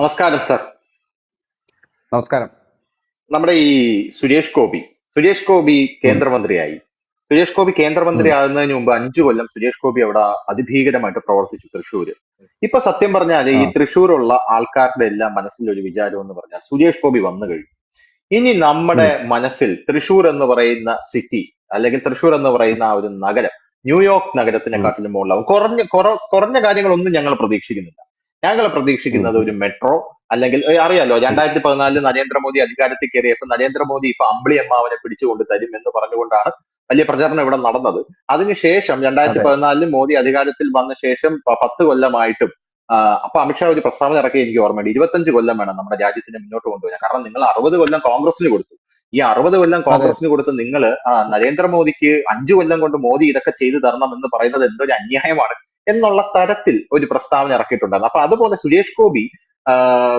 നമസ്കാരം സർ. നമസ്കാരം. നമ്മുടെ ഈ സുരേഷ് ഗോപി. സുരേഷ് ഗോപി കേന്ദ്രമന്ത്രിയായി. സുരേഷ് ഗോപി കേന്ദ്രമന്ത്രി ആകുന്നതിന് മുമ്പ് അഞ്ചു കൊല്ലം സുരേഷ് ഗോപി അവിടെ അതിഭീകരമായിട്ട് പ്രവർത്തിച്ചു തൃശ്ശൂര്. ഇപ്പൊ സത്യം പറഞ്ഞാൽ ഈ തൃശ്ശൂരുള്ള ആൾക്കാരുടെ എല്ലാം മനസ്സിൽ ഒരു വിചാരം എന്ന് പറഞ്ഞാൽ സുരേഷ് ഗോപി വന്നു കഴിഞ്ഞു. ഇനി നമ്മുടെ മനസ്സിൽ തൃശ്ശൂർ എന്ന് പറയുന്ന സിറ്റി അല്ലെങ്കിൽ തൃശ്ശൂർ എന്ന് പറയുന്ന ആ ഒരു നഗരം ന്യൂയോർക്ക് നഗരത്തിനെക്കാട്ടിലും മുകളിലാവും. കുറഞ്ഞ കുറ- കുറഞ്ഞ കാര്യങ്ങളൊന്നും ഞങ്ങൾ പ്രതീക്ഷിക്കുന്നില്ല. ഞങ്ങൾ പ്രതീക്ഷിക്കുന്നത് ഒരു മെട്രോ അല്ലെങ്കിൽ അറിയാലോ രണ്ടായിരത്തി പതിനാലിൽ നരേന്ദ്രമോദി അധികാരത്തിൽ കയറിയപ്പോൾ നരേന്ദ്രമോദി ഇപ്പൊ അമ്പിളി അമ്മാവനെ പിടിച്ചുകൊണ്ട് തരും എന്ന് പറഞ്ഞുകൊണ്ടാണ് വലിയ പ്രചരണം ഇവിടെ നടന്നത്. അതിനുശേഷം രണ്ടായിരത്തി പതിനാലിൽ മോദി അധികാരത്തിൽ വന്ന ശേഷം പത്ത് കൊല്ലമായിട്ടും അപ്പൊ അമിത്ഷാ ഒരു പ്രസ്താവന ഇറക്കി എനിക്ക് ഓർമ്മയുണ്ട്. ഇരുപത്തഞ്ച് കൊല്ലം വേണം നമ്മുടെ രാജ്യത്തിന് മുന്നോട്ട് കൊണ്ടുപോകാൻ. കാരണം നിങ്ങൾ അറുപത് കൊല്ലം കോൺഗ്രസിന് കൊടുത്തു. ഈ അറുപത് കൊല്ലം കോൺഗ്രസിന് കൊടുത്ത് നിങ്ങൾ നരേന്ദ്രമോദിക്ക് അഞ്ചു കൊല്ലം കൊണ്ട് മോദി ഇതൊക്കെ ചെയ്തു തരണം എന്ന് പറയുന്നത് എന്തൊരു അന്യായമാണ്. എന്നുള്ള തരത്തിൽ ഒരു പ്രസ്താവന ഇറക്കിയിട്ടുണ്ടായിരുന്നു. അപ്പൊ അതുപോലെ സുരേഷ് ഗോപി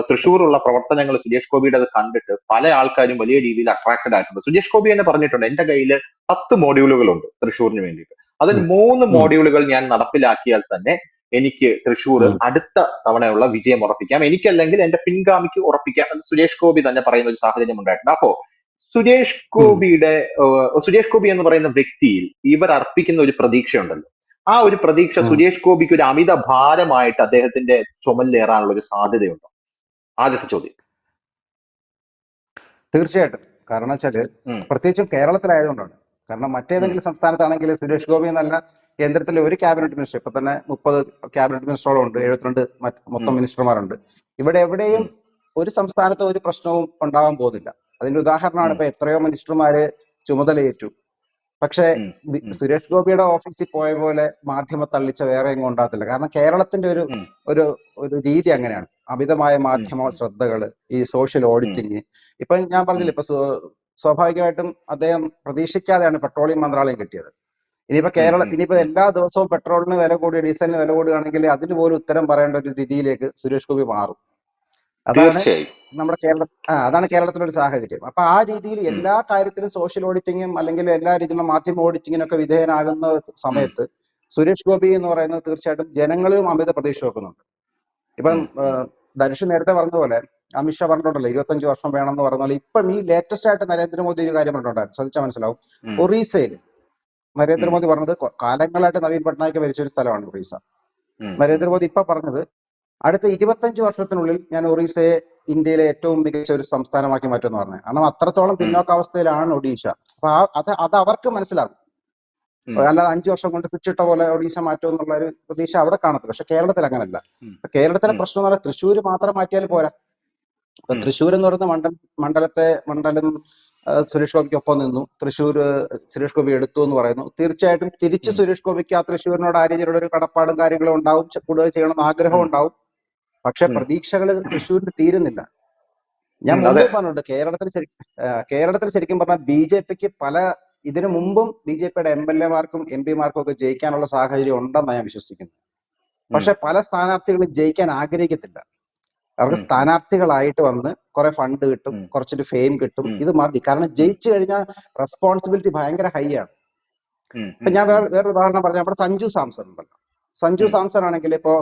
തൃശ്ശൂരുള്ള പ്രവർത്തനങ്ങൾ സുരേഷ് ഗോപിയുടെ അത് കണ്ടിട്ട് പല ആൾക്കാരും വലിയ രീതിയിൽ അട്രാക്റ്റഡ് ആയിട്ടുണ്ട്. സുരേഷ് ഗോപി തന്നെ പറഞ്ഞിട്ടുണ്ട് എന്റെ കയ്യിൽ പത്ത് മോഡ്യൂളുകളുണ്ട് തൃശ്ശൂരിന് വേണ്ടിയിട്ട്. അതിൽ മൂന്ന് മോഡ്യൂളുകൾ ഞാൻ നടപ്പിലാക്കിയാൽ തന്നെ എനിക്ക് തൃശ്ശൂർ അടുത്ത തവണയുള്ള വിജയം ഉറപ്പിക്കാം. എനിക്കല്ലെങ്കിൽ എന്റെ പിൻഗാമിക്ക് ഉറപ്പിക്കാം. എന്ന് സുരേഷ് ഗോപി തന്നെ പറയുന്ന ഒരു സാഹചര്യം ഉണ്ടായിട്ടുണ്ട്. അപ്പോ സുരേഷ് ഗോപിയുടെ സുരേഷ് ഗോപി എന്ന് പറയുന്ന വ്യക്തിയിൽ ഇവർ അർപ്പിക്കുന്ന ഒരു പ്രതീക്ഷയുണ്ടല്ലോ. ആ ഒരു പ്രതീക്ഷ. സുരേഷ് ഗോപിക്ക് ഒരു അമിത ഭാരമായിട്ട് അദ്ദേഹത്തിന്റെ ചുമലിലേറാനുള്ള ഒരു സാധ്യതയുണ്ടോ? ആദ്യത്തെ ചോദ്യം. തീർച്ചയായിട്ടും. കാരണം വെച്ചാൽ. പ്രത്യേകിച്ചും കേരളത്തിലായതുകൊണ്ടാണ്. കാരണം മറ്റേതെങ്കിലും സംസ്ഥാനത്താണെങ്കിൽ സുരേഷ് ഗോപി എന്നല്ല കേന്ദ്രത്തിലെ ഒരു ക്യാബിനറ്റ് മിനിസ്റ്റർ. ഇപ്പൊ തന്നെ മുപ്പത് ക്യാബിനറ്റ് മിനിസ്റ്ററോളം ഉണ്ട്. എഴുപത്തിരണ്ട് മൊത്തം. മിനിസ്റ്റർമാരുണ്ട്. ഇവിടെ എവിടെയും ഒരു സംസ്ഥാനത്ത് ഒരു പ്രശ്നവും ഉണ്ടാവാൻ പോകുന്നില്ല. അതിന്റെ ഉദാഹരണമാണ്. ഇപ്പൊ എത്രയോ മിനിസ്റ്റർമാര് ചുമതലയേറ്റു. പക്ഷേ. സുരേഷ് ഗോപിയുടെ ഓഫീസിൽ പോയ പോലെ മാധ്യമ തള്ളിച്ച വേറെ എങ്ങും ഉണ്ടാകത്തില്ല. കാരണം കേരളത്തിന്റെ ഒരു ഒരു ഒരു രീതി അങ്ങനെയാണ്. അമിതമായ മാധ്യമ ശ്രദ്ധകൾ ശ്രദ്ധകൾ ഈ സോഷ്യൽ ഓഡിറ്റിങ്. ഇപ്പൊ ഞാൻ പറഞ്ഞില്ല ഇപ്പൊ സ്വാഭാവികമായിട്ടും അദ്ദേഹം പ്രതീക്ഷിക്കാതെയാണ് പെട്രോളിയം മന്ത്രാലയം കിട്ടിയത്. ഇനിയിപ്പോ കേരള. ഇനിയിപ്പോ എല്ലാ ദിവസവും പെട്രോളിന് വില കൂടി ഡീസലിന് വില കൂടുകയാണെങ്കിൽ അതിന് പോലും ഉത്തരം പറയേണ്ട ഒരു രീതിയിലേക്ക് സുരേഷ് ഗോപി മാറും. അതാണ് നമ്മുടെ കേരള ആ അതാണ് കേരളത്തിലെ ഒരു സാഹചര്യം. അപ്പൊ ആ രീതിയിൽ എല്ലാ കാര്യത്തിലും സോഷ്യൽ ഓഡിറ്റിങ്ങും അല്ലെങ്കിൽ എല്ലാ രീതിയിലുള്ള മാധ്യമ ഓഡിറ്റിങ്ങിനൊക്കെ വിധേയനാകുന്ന സമയത്ത് സുരേഷ് ഗോപി എന്ന് പറയുന്നത് തീർച്ചയായിട്ടും ജനങ്ങളും അമിത പ്രതീക്ഷ വെക്കുന്നുണ്ട് ഇപ്പം ധനുഷ് നേരത്തെ പറഞ്ഞ പോലെ അമിത്ഷാ പറഞ്ഞിട്ടുണ്ടല്ലോ ഇരുപത്തഞ്ച് വർഷം വേണം എന്ന് പറഞ്ഞ പോലെ. ഇപ്പം ഈ ലേറ്റസ്റ്റ് ആയിട്ട് നരേന്ദ്രമോദി ഒരു കാര്യം പറഞ്ഞിട്ടുണ്ടായിരുന്നു. ശ്രദ്ധിച്ചാൽ മനസ്സിലാവും. ഒറീസയിൽ നരേന്ദ്രമോദി പറഞ്ഞത് കാലങ്ങളായിട്ട് നവീൻ പട്നായിക് ഭരിച്ച ഒരു സ്ഥലമാണ് ഒറീസ. നരേന്ദ്രമോദി ഇപ്പൊ പറഞ്ഞത് അടുത്ത ഇരുപത്തഞ്ച് വർഷത്തിനുള്ളിൽ ഞാൻ ഒറീസയെ ഇന്ത്യയിലെ ഏറ്റവും മികച്ച ഒരു സംസ്ഥാനമാക്കി മാറ്റുമെന്ന് പറഞ്ഞു. കാരണം അത്രത്തോളം പിന്നോക്കാവസ്ഥയിലാണ് ഒഡീഷ. അപ്പൊ അത് അത് അവർക്ക് മനസ്സിലാകും. അല്ലാതെ അഞ്ചു വർഷം കൊണ്ട് പിച്ചിട്ട പോലെ ഒഡീഷ മാറ്റും എന്നുള്ള ഒരു പ്രതീക്ഷ അവിടെ കാണത്തില്ല. പക്ഷെ കേരളത്തിൽ അങ്ങനല്ല. കേരളത്തിലെ പ്രശ്നം എന്ന് പറഞ്ഞാൽ തൃശ്ശൂർ മാത്രം മാറ്റിയാൽ പോരാ. ഇപ്പൊ തൃശ്ശൂർ എന്ന് പറയുന്ന മണ്ഡലം മണ്ഡലത്തെ മണ്ഡലം സുരേഷ് ഗോപിക്ക് ഒപ്പം നിന്നു. തൃശ്ശൂർ സുരേഷ് ഗോപി എടുത്തു എന്ന് പറയുന്നു. തീർച്ചയായിട്ടും തിരിച്ച് സുരേഷ് ഗോപിക്ക് ആ തൃശ്ശൂരിനോട് ആ രീതിയിലുള്ള ഒരു കടപ്പാടും കാര്യങ്ങളും ഉണ്ടാവും. കൂടുതൽ ചെയ്യണമെന്ന് ആഗ്രഹം ഉണ്ടാവും. പക്ഷെ. പ്രതീക്ഷകൾ തൃശ്ശൂരിന് തീരുന്നില്ല ഞാൻ മുമ്പ് പറഞ്ഞിട്ടുണ്ട് കേരളത്തിൽ ശരിക്കും കേരളത്തിൽ ശരിക്കും പറഞ്ഞാൽ ബി ജെ പിക്ക് പല ഇതിനു മുമ്പും ബി ജെ പിയുടെ എം എൽ എമാർക്കും എം പിമാർക്കും ഒക്കെ ജയിക്കാനുള്ള സാഹചര്യം ഉണ്ടെന്ന് ഞാൻ വിശ്വസിക്കുന്നു പക്ഷെ പല സ്ഥാനാർത്ഥികളും ജയിക്കാൻ ആഗ്രഹിക്കത്തില്ല അവർക്ക് സ്ഥാനാർത്ഥികളായിട്ട് വന്ന് കുറെ ഫണ്ട് കിട്ടും. കുറച്ചൊരു ഫെയിം കിട്ടും. ഇത് മതി കാരണം ജയിച്ചു കഴിഞ്ഞാൽ റെസ്പോൺസിബിലിറ്റി ഭയങ്കര ഹൈ ആണ്. ഇപ്പൊ ഞാൻ വേറെ വേറൊരു ഉദാഹരണം പറഞ്ഞു നമ്മുടെ സഞ്ജു സാംസൺ ഉണ്ടല്ലോ സഞ്ജു. സാംസൺ ആണെങ്കിൽ ഇപ്പോ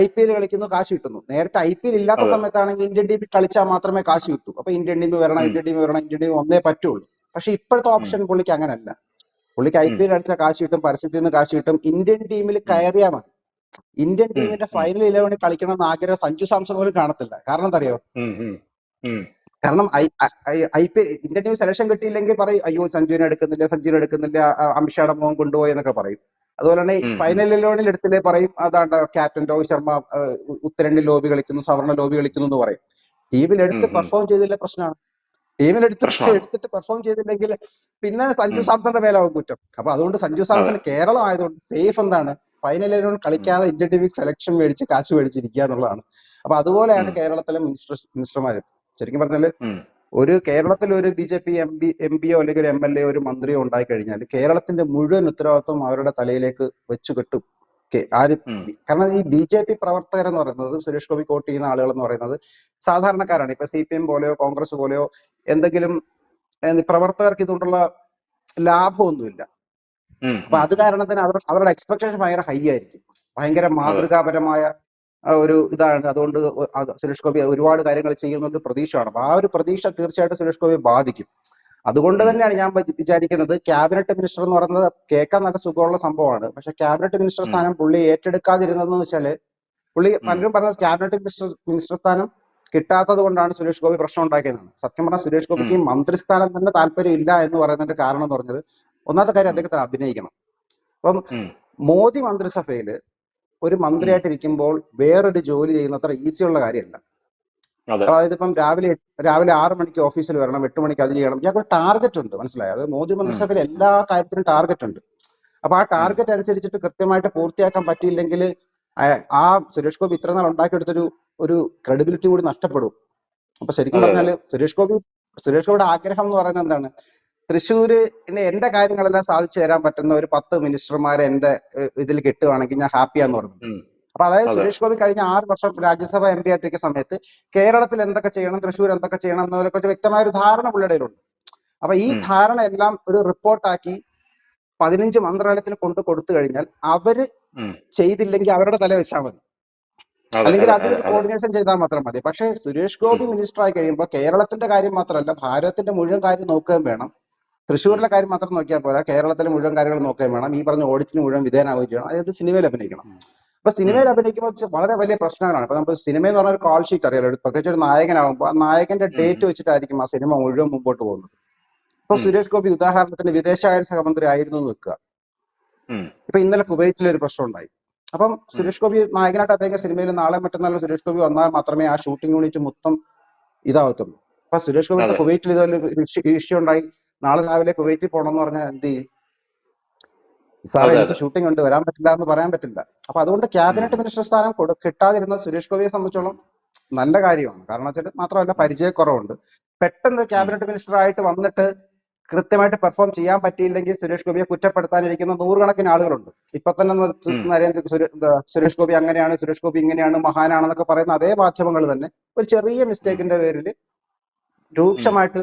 ഐ പി എൽ കളിക്കുന്നു കാശ് കിട്ടുന്നു. നേരത്തെ ഐ പി എൽ ഇല്ലാത്ത. സമയത്താണെങ്കിൽ ഇന്ത്യൻ ടീമിൽ കളിച്ചാൽ മാത്രമേ കാശ് കിട്ടൂ. അപ്പൊ ഇന്ത്യൻ ടീം വരണം. ഇന്ത്യൻ ടീം വരണം ഇന്ത്യൻ ടീം ഒന്നേ പറ്റുള്ളൂ. പക്ഷെ ഇപ്പോഴത്തെ ഓപ്ഷൻ പുള്ളിക്ക് അങ്ങനല്ല. പുള്ളിക്ക് ഐ പി എൽ കളിച്ചാൽ കാശ് കിട്ടും പരസ്യത്തിൽ നിന്ന് കാശ് കിട്ടും. ഇന്ത്യൻ ടീമിൽ കയറിയാൽ മതി. ഇന്ത്യൻ. ടീമിന്റെ. ഫൈനൽ ഇലവനിൽ കളിക്കണം എന്ന് ആഗ്രഹം സഞ്ജു സാംസൺ പോലും കാണത്തില്ല. കാരണം എന്തറിയോ. കാരണം I I P Indian team selection കിട്ടിയില്ലെങ്കിൽ പറയും അയ്യോ സഞ്ജുവിനെ എടുക്കുന്നില്ല സഞ്ജുവിനെ എടുക്കുന്നില്ല മോഹൻ മോൻ കൊണ്ടുപോയി എന്നൊക്കെ പറയും. അതുപോലെ തന്നെ. ഫൈനൽ ഇലവനിൽ എടുത്തില്ലേ പറയും അതാണ് ക്യാപ്റ്റൻ രോഹിത് ശർമ്മ ഉത്തരേന്ത്യൻ ലോബി കളിക്കുന്നു സവർണ ലോബി കളിക്കുന്നു എന്ന് പറയും. ടീമിൽ എടുത്ത്. പെർഫോം ചെയ്തില്ല പ്രശ്നമാണ്. ടീമിൽ എടുത്ത്. എടുത്തിട്ട് പെർഫോം ചെയ്തില്ലെങ്കിൽ പിന്നെ സഞ്ജു സാംസന്റെ മേലാവും കുറ്റം. അപ്പൊ അതുകൊണ്ട് സഞ്ജു സാംസൺ കേരളം ആയതുകൊണ്ട് സേഫ് എന്താണ്? ഫൈനൽ ഇലവൻ കളിക്കാതെ ഇന്ത്യൻ ടീമിൽ സെലക്ഷൻ മേടിച്ച് കാശ് മേടിച്ചിരിക്കുക എന്നുള്ളതാണ്. അപ്പൊ അതുപോലെയാണ് കേരളത്തിലെ മിനിസ്റ്റർ മിനിസ്റ്റർമാര് ശരിക്കും പറഞ്ഞാൽ. ഒരു കേരളത്തിൽ ഒരു B J P M P M പിയോ അല്ലെങ്കിൽ ഒരു എം എൽ എ ഒരു മന്ത്രിയോ ഉണ്ടായി കഴിഞ്ഞാൽ കേരളത്തിന്റെ മുഴുവൻ ഉത്തരവാദിത്വം അവരുടെ തലയിലേക്ക് വെച്ചു കെട്ടും. ആര്. കാരണം ഈ ബി ജെ പി പ്രവർത്തകർ എന്ന് പറയുന്നത് സുരേഷ് ഗോപി കോട്ട് ചെയ്യുന്ന ആളുകൾ എന്ന് പറയുന്നത് സാധാരണക്കാരാണ്. ഇപ്പൊ സി പി എം പോലെയോ കോൺഗ്രസ് പോലെയോ എന്തെങ്കിലും പ്രവർത്തകർക്ക് ഇതുകൊണ്ടുള്ള ലാഭമൊന്നുമില്ല. അപ്പൊ അത് കാരണത്തിന് അവർ അവരുടെ എക്സ്പെക്ടേഷൻ ഭയങ്കര ഹൈ ആയിരിക്കും. ഭയങ്കര മാതൃകാപരമായ ഒരു ഇതാണ്. അതുകൊണ്ട് സുരേഷ് ഗോപി ഒരുപാട് കാര്യങ്ങൾ ചെയ്യുന്നുണ്ട് പ്രതീക്ഷയാണ്. അപ്പൊ ആ ഒരു പ്രതീക്ഷ തീർച്ചയായിട്ടും സുരേഷ് ഗോപിയെ ബാധിക്കും. അതുകൊണ്ട് തന്നെയാണ് ഞാൻ വിചാരിക്കുന്നത് ക്യാബിനറ്റ് മിനിസ്റ്റർ എന്ന് പറയുന്നത് കേൾക്കാൻ നല്ല സുഖമുള്ള സംഭവമാണ്. പക്ഷെ ക്യാബിനറ്റ് മിനിസ്റ്റർ സ്ഥാനം പുള്ളി ഏറ്റെടുക്കാതിരുന്നതെന്ന് വെച്ചാൽ പുള്ളി പലരും പറഞ്ഞത് ക്യാബിനറ്റ് മിനിസ്റ്റർ മിനിസ്റ്റർ സ്ഥാനം കിട്ടാത്തത് കൊണ്ടാണ് സുരേഷ് ഗോപി പ്രശ്നം ഉണ്ടാക്കിയത് സത്യം പറഞ്ഞാൽ സുരേഷ് ഗോപിക്ക് മന്ത്രിസ്ഥാനം തന്നെ താല്പര്യം ഇല്ല എന്ന് പറയുന്നതിന്റെ കാരണം എന്ന് പറഞ്ഞത് ഒന്നാമത്തെ കാര്യം അദ്ദേഹത്തിന് അഭിനയിക്കണം. അപ്പം മോദി മന്ത്രിസഭയിൽ ഒരു മന്ത്രിയായിട്ടിരിക്കുമ്പോൾ വേറൊരു ജോലി ചെയ്യുന്നത്ര ഈസിയുള്ള കാര്യമല്ല. അതെ. അതായത് ഇപ്പം രാവിലെ രാവിലെ ആറ് മണിക്ക് ഓഫീസിൽ വരണം എട്ട് മണിക്ക് അത് ചെയ്യണം. ഞങ്ങൾക്ക് ടാർഗറ്റ് ഉണ്ട് മനസ്സിലായോ? അത് മോദി മന്ത്രിസഭയിൽ എല്ലാ കാര്യത്തിനും ടാർഗറ്റ് ഉണ്ട്. അപ്പൊ ആ ടാർഗറ്റ് അനുസരിച്ചിട്ട് കൃത്യമായിട്ട് പൂർത്തിയാക്കാൻ പറ്റിയില്ലെങ്കിൽ ആ സുരേഷ് ഗോപി ഇത്ര നാൾ ഉണ്ടാക്കിയെടുത്തൊരു ഒരു ക്രെഡിബിലിറ്റി കൂടി നഷ്ടപ്പെടും. അപ്പൊ ശരിക്കും പറഞ്ഞാൽ സുരേഷ് ഗോപി സുരേഷ് ഗോപിയുടെ ആഗ്രഹം എന്ന് പറയുന്നത് എന്താണ്? തൃശ്ശൂര് എന്റെ കാര്യങ്ങളെല്ലാം സാധിച്ചു തരാൻ പറ്റുന്ന ഒരു പത്ത് മിനിസ്റ്റർമാരെ എന്റെ ഇതിൽ കിട്ടുവാണെങ്കിൽ ഞാൻ ഹാപ്പിയാന്ന് പറഞ്ഞു. അപ്പൊ അതായത് സുരേഷ് ഗോപി കഴിഞ്ഞ ആറ് വർഷം രാജ്യസഭ എം പി ആയിട്ടിരിക്കുന്ന സമയത്ത് കേരളത്തിൽ എന്തൊക്കെ ചെയ്യണം തൃശ്ശൂർ എന്തൊക്കെ ചെയ്യണം എന്നതിനെ കുറിച്ച് വ്യക്തമായ ഒരു ധാരണ പുള്ളിയുടെ കയ്യിലുണ്ട് അപ്പൊ ഈ ധാരണ എല്ലാം ഒരു റിപ്പോർട്ടാക്കി പതിനഞ്ച് മന്ത്രാലയത്തിന് കൊണ്ട് കൊടുത്തു കഴിഞ്ഞാൽ അവർ ചെയ്തില്ലെങ്കിൽ അവരുടെ തല വെച്ചാൽ മതി. അല്ലെങ്കിൽ അതെ, അതിനൊരു അതെ, അതെ. കോർഡിനേഷൻ ചെയ്താൽ മാത്രം മതി. പക്ഷേ സുരേഷ് ഗോപി മിനിസ്റ്റർ ആയി കഴിയുമ്പോൾ കേരളത്തിന്റെ കാര്യം മാത്രമല്ല ഭാരതത്തിന്റെ മുഴുവൻ കാര്യം നോക്കുകയും വേണം. തൃശ്ശൂരിലെ കാര്യം മാത്രം നോക്കിയാൽ പോരാ. കേരളത്തിലെ മുഴുവൻ കാര്യങ്ങൾ നോക്കുകയും വേണം. ഈ പറഞ്ഞ ഓഡിറ്റിന് മുഴുവൻ വിധേയനാവുകയും ചെയ്യണം. അതായത് സിനിമയിൽ അഭിനയിക്കണം. അപ്പൊ സിനിമയിൽ അഭിനയിക്കുമ്പോൾ വളരെ വലിയ പ്രശ്നങ്ങളാണ്. ഇപ്പൊ നമ്മൾ സിനിമ എന്ന് പറഞ്ഞ ഒരു കോൾ ഷീറ്റ് അറിയാലോ പ്രത്യേകിച്ച് ഒരു നായകനാകുമ്പോൾ ആ നായകന്റെ ഡേറ്റ് വെച്ചിട്ടായിരിക്കും ആ സിനിമ മുഴുവൻ മുമ്പോട്ട് പോകുന്നത്. ഇപ്പൊ സുരേഷ് ഗോപി ഉദാഹരണത്തിന് വിദേശകാര്യ സഹമന്ത്രി ആയിരുന്നു എന്ന് വെക്കുക. ഇപ്പൊ ഇന്നലെ കുവൈറ്റിൽ ഒരു പ്രശ്നം ഉണ്ടായി. അപ്പം സുരേഷ് ഗോപി നായകനായിട്ട് അഭിനയിക്കുന്ന സിനിമയിൽ നാളെ മറ്റന്നാൾ സുരേഷ് ഗോപി വന്നാൽ മാത്രമേ ആ ഷൂട്ടിംഗ് യൂണിറ്റ് മൊത്തം ഇതാവത്തുള്ളൂ. അപ്പൊ സുരേഷ് ഗോപി കുവൈറ്റിൽ ഇതുപോലെ ഇഷ്യൂ ഉണ്ടായി. നാളെ രാവിലെ കുവൈറ്റിൽ പോകണം എന്ന് പറഞ്ഞാൽ എന്ത് ചെയ്യും? സാറേ എനിക്ക് ഷൂട്ടിംഗ് ഉണ്ട് വരാൻ പറ്റില്ല എന്ന് പറയാൻ പറ്റില്ല. അപ്പൊ അതുകൊണ്ട് ക്യാബിനറ്റ് മിനിസ്റ്റർ സ്ഥാനം കൊടു കിട്ടാതിരുന്ന സുരേഷ് ഗോപിയെ സംബന്ധിച്ചോളം നല്ല കാര്യമാണ്. കാരണം വെച്ചാൽ മാത്രമല്ല പരിചയക്കുറവുണ്ട്. പെട്ടെന്ന് ക്യാബിനറ്റ് മിനിസ്റ്റർ ആയിട്ട് വന്നിട്ട് കൃത്യമായിട്ട് പെർഫോം ചെയ്യാൻ പറ്റിയില്ലെങ്കിൽ സുരേഷ് ഗോപിയെ കുറ്റപ്പെടുത്താനിരിക്കുന്ന നൂറുകണക്കിന് ആളുകളുണ്ട്. ഇപ്പൊ തന്നെ നരേന്ദ്ര സുരേഷ് ഗോപി അങ്ങനെയാണ് സുരേഷ് ഗോപി ഇങ്ങനെയാണ് മഹാനാണെന്നൊക്കെ പറയുന്ന അതേ മാധ്യമങ്ങൾ തന്നെ ഒരു ചെറിയ മിസ്റ്റേക്കിന്റെ പേരിൽ രൂക്ഷമായിട്ട്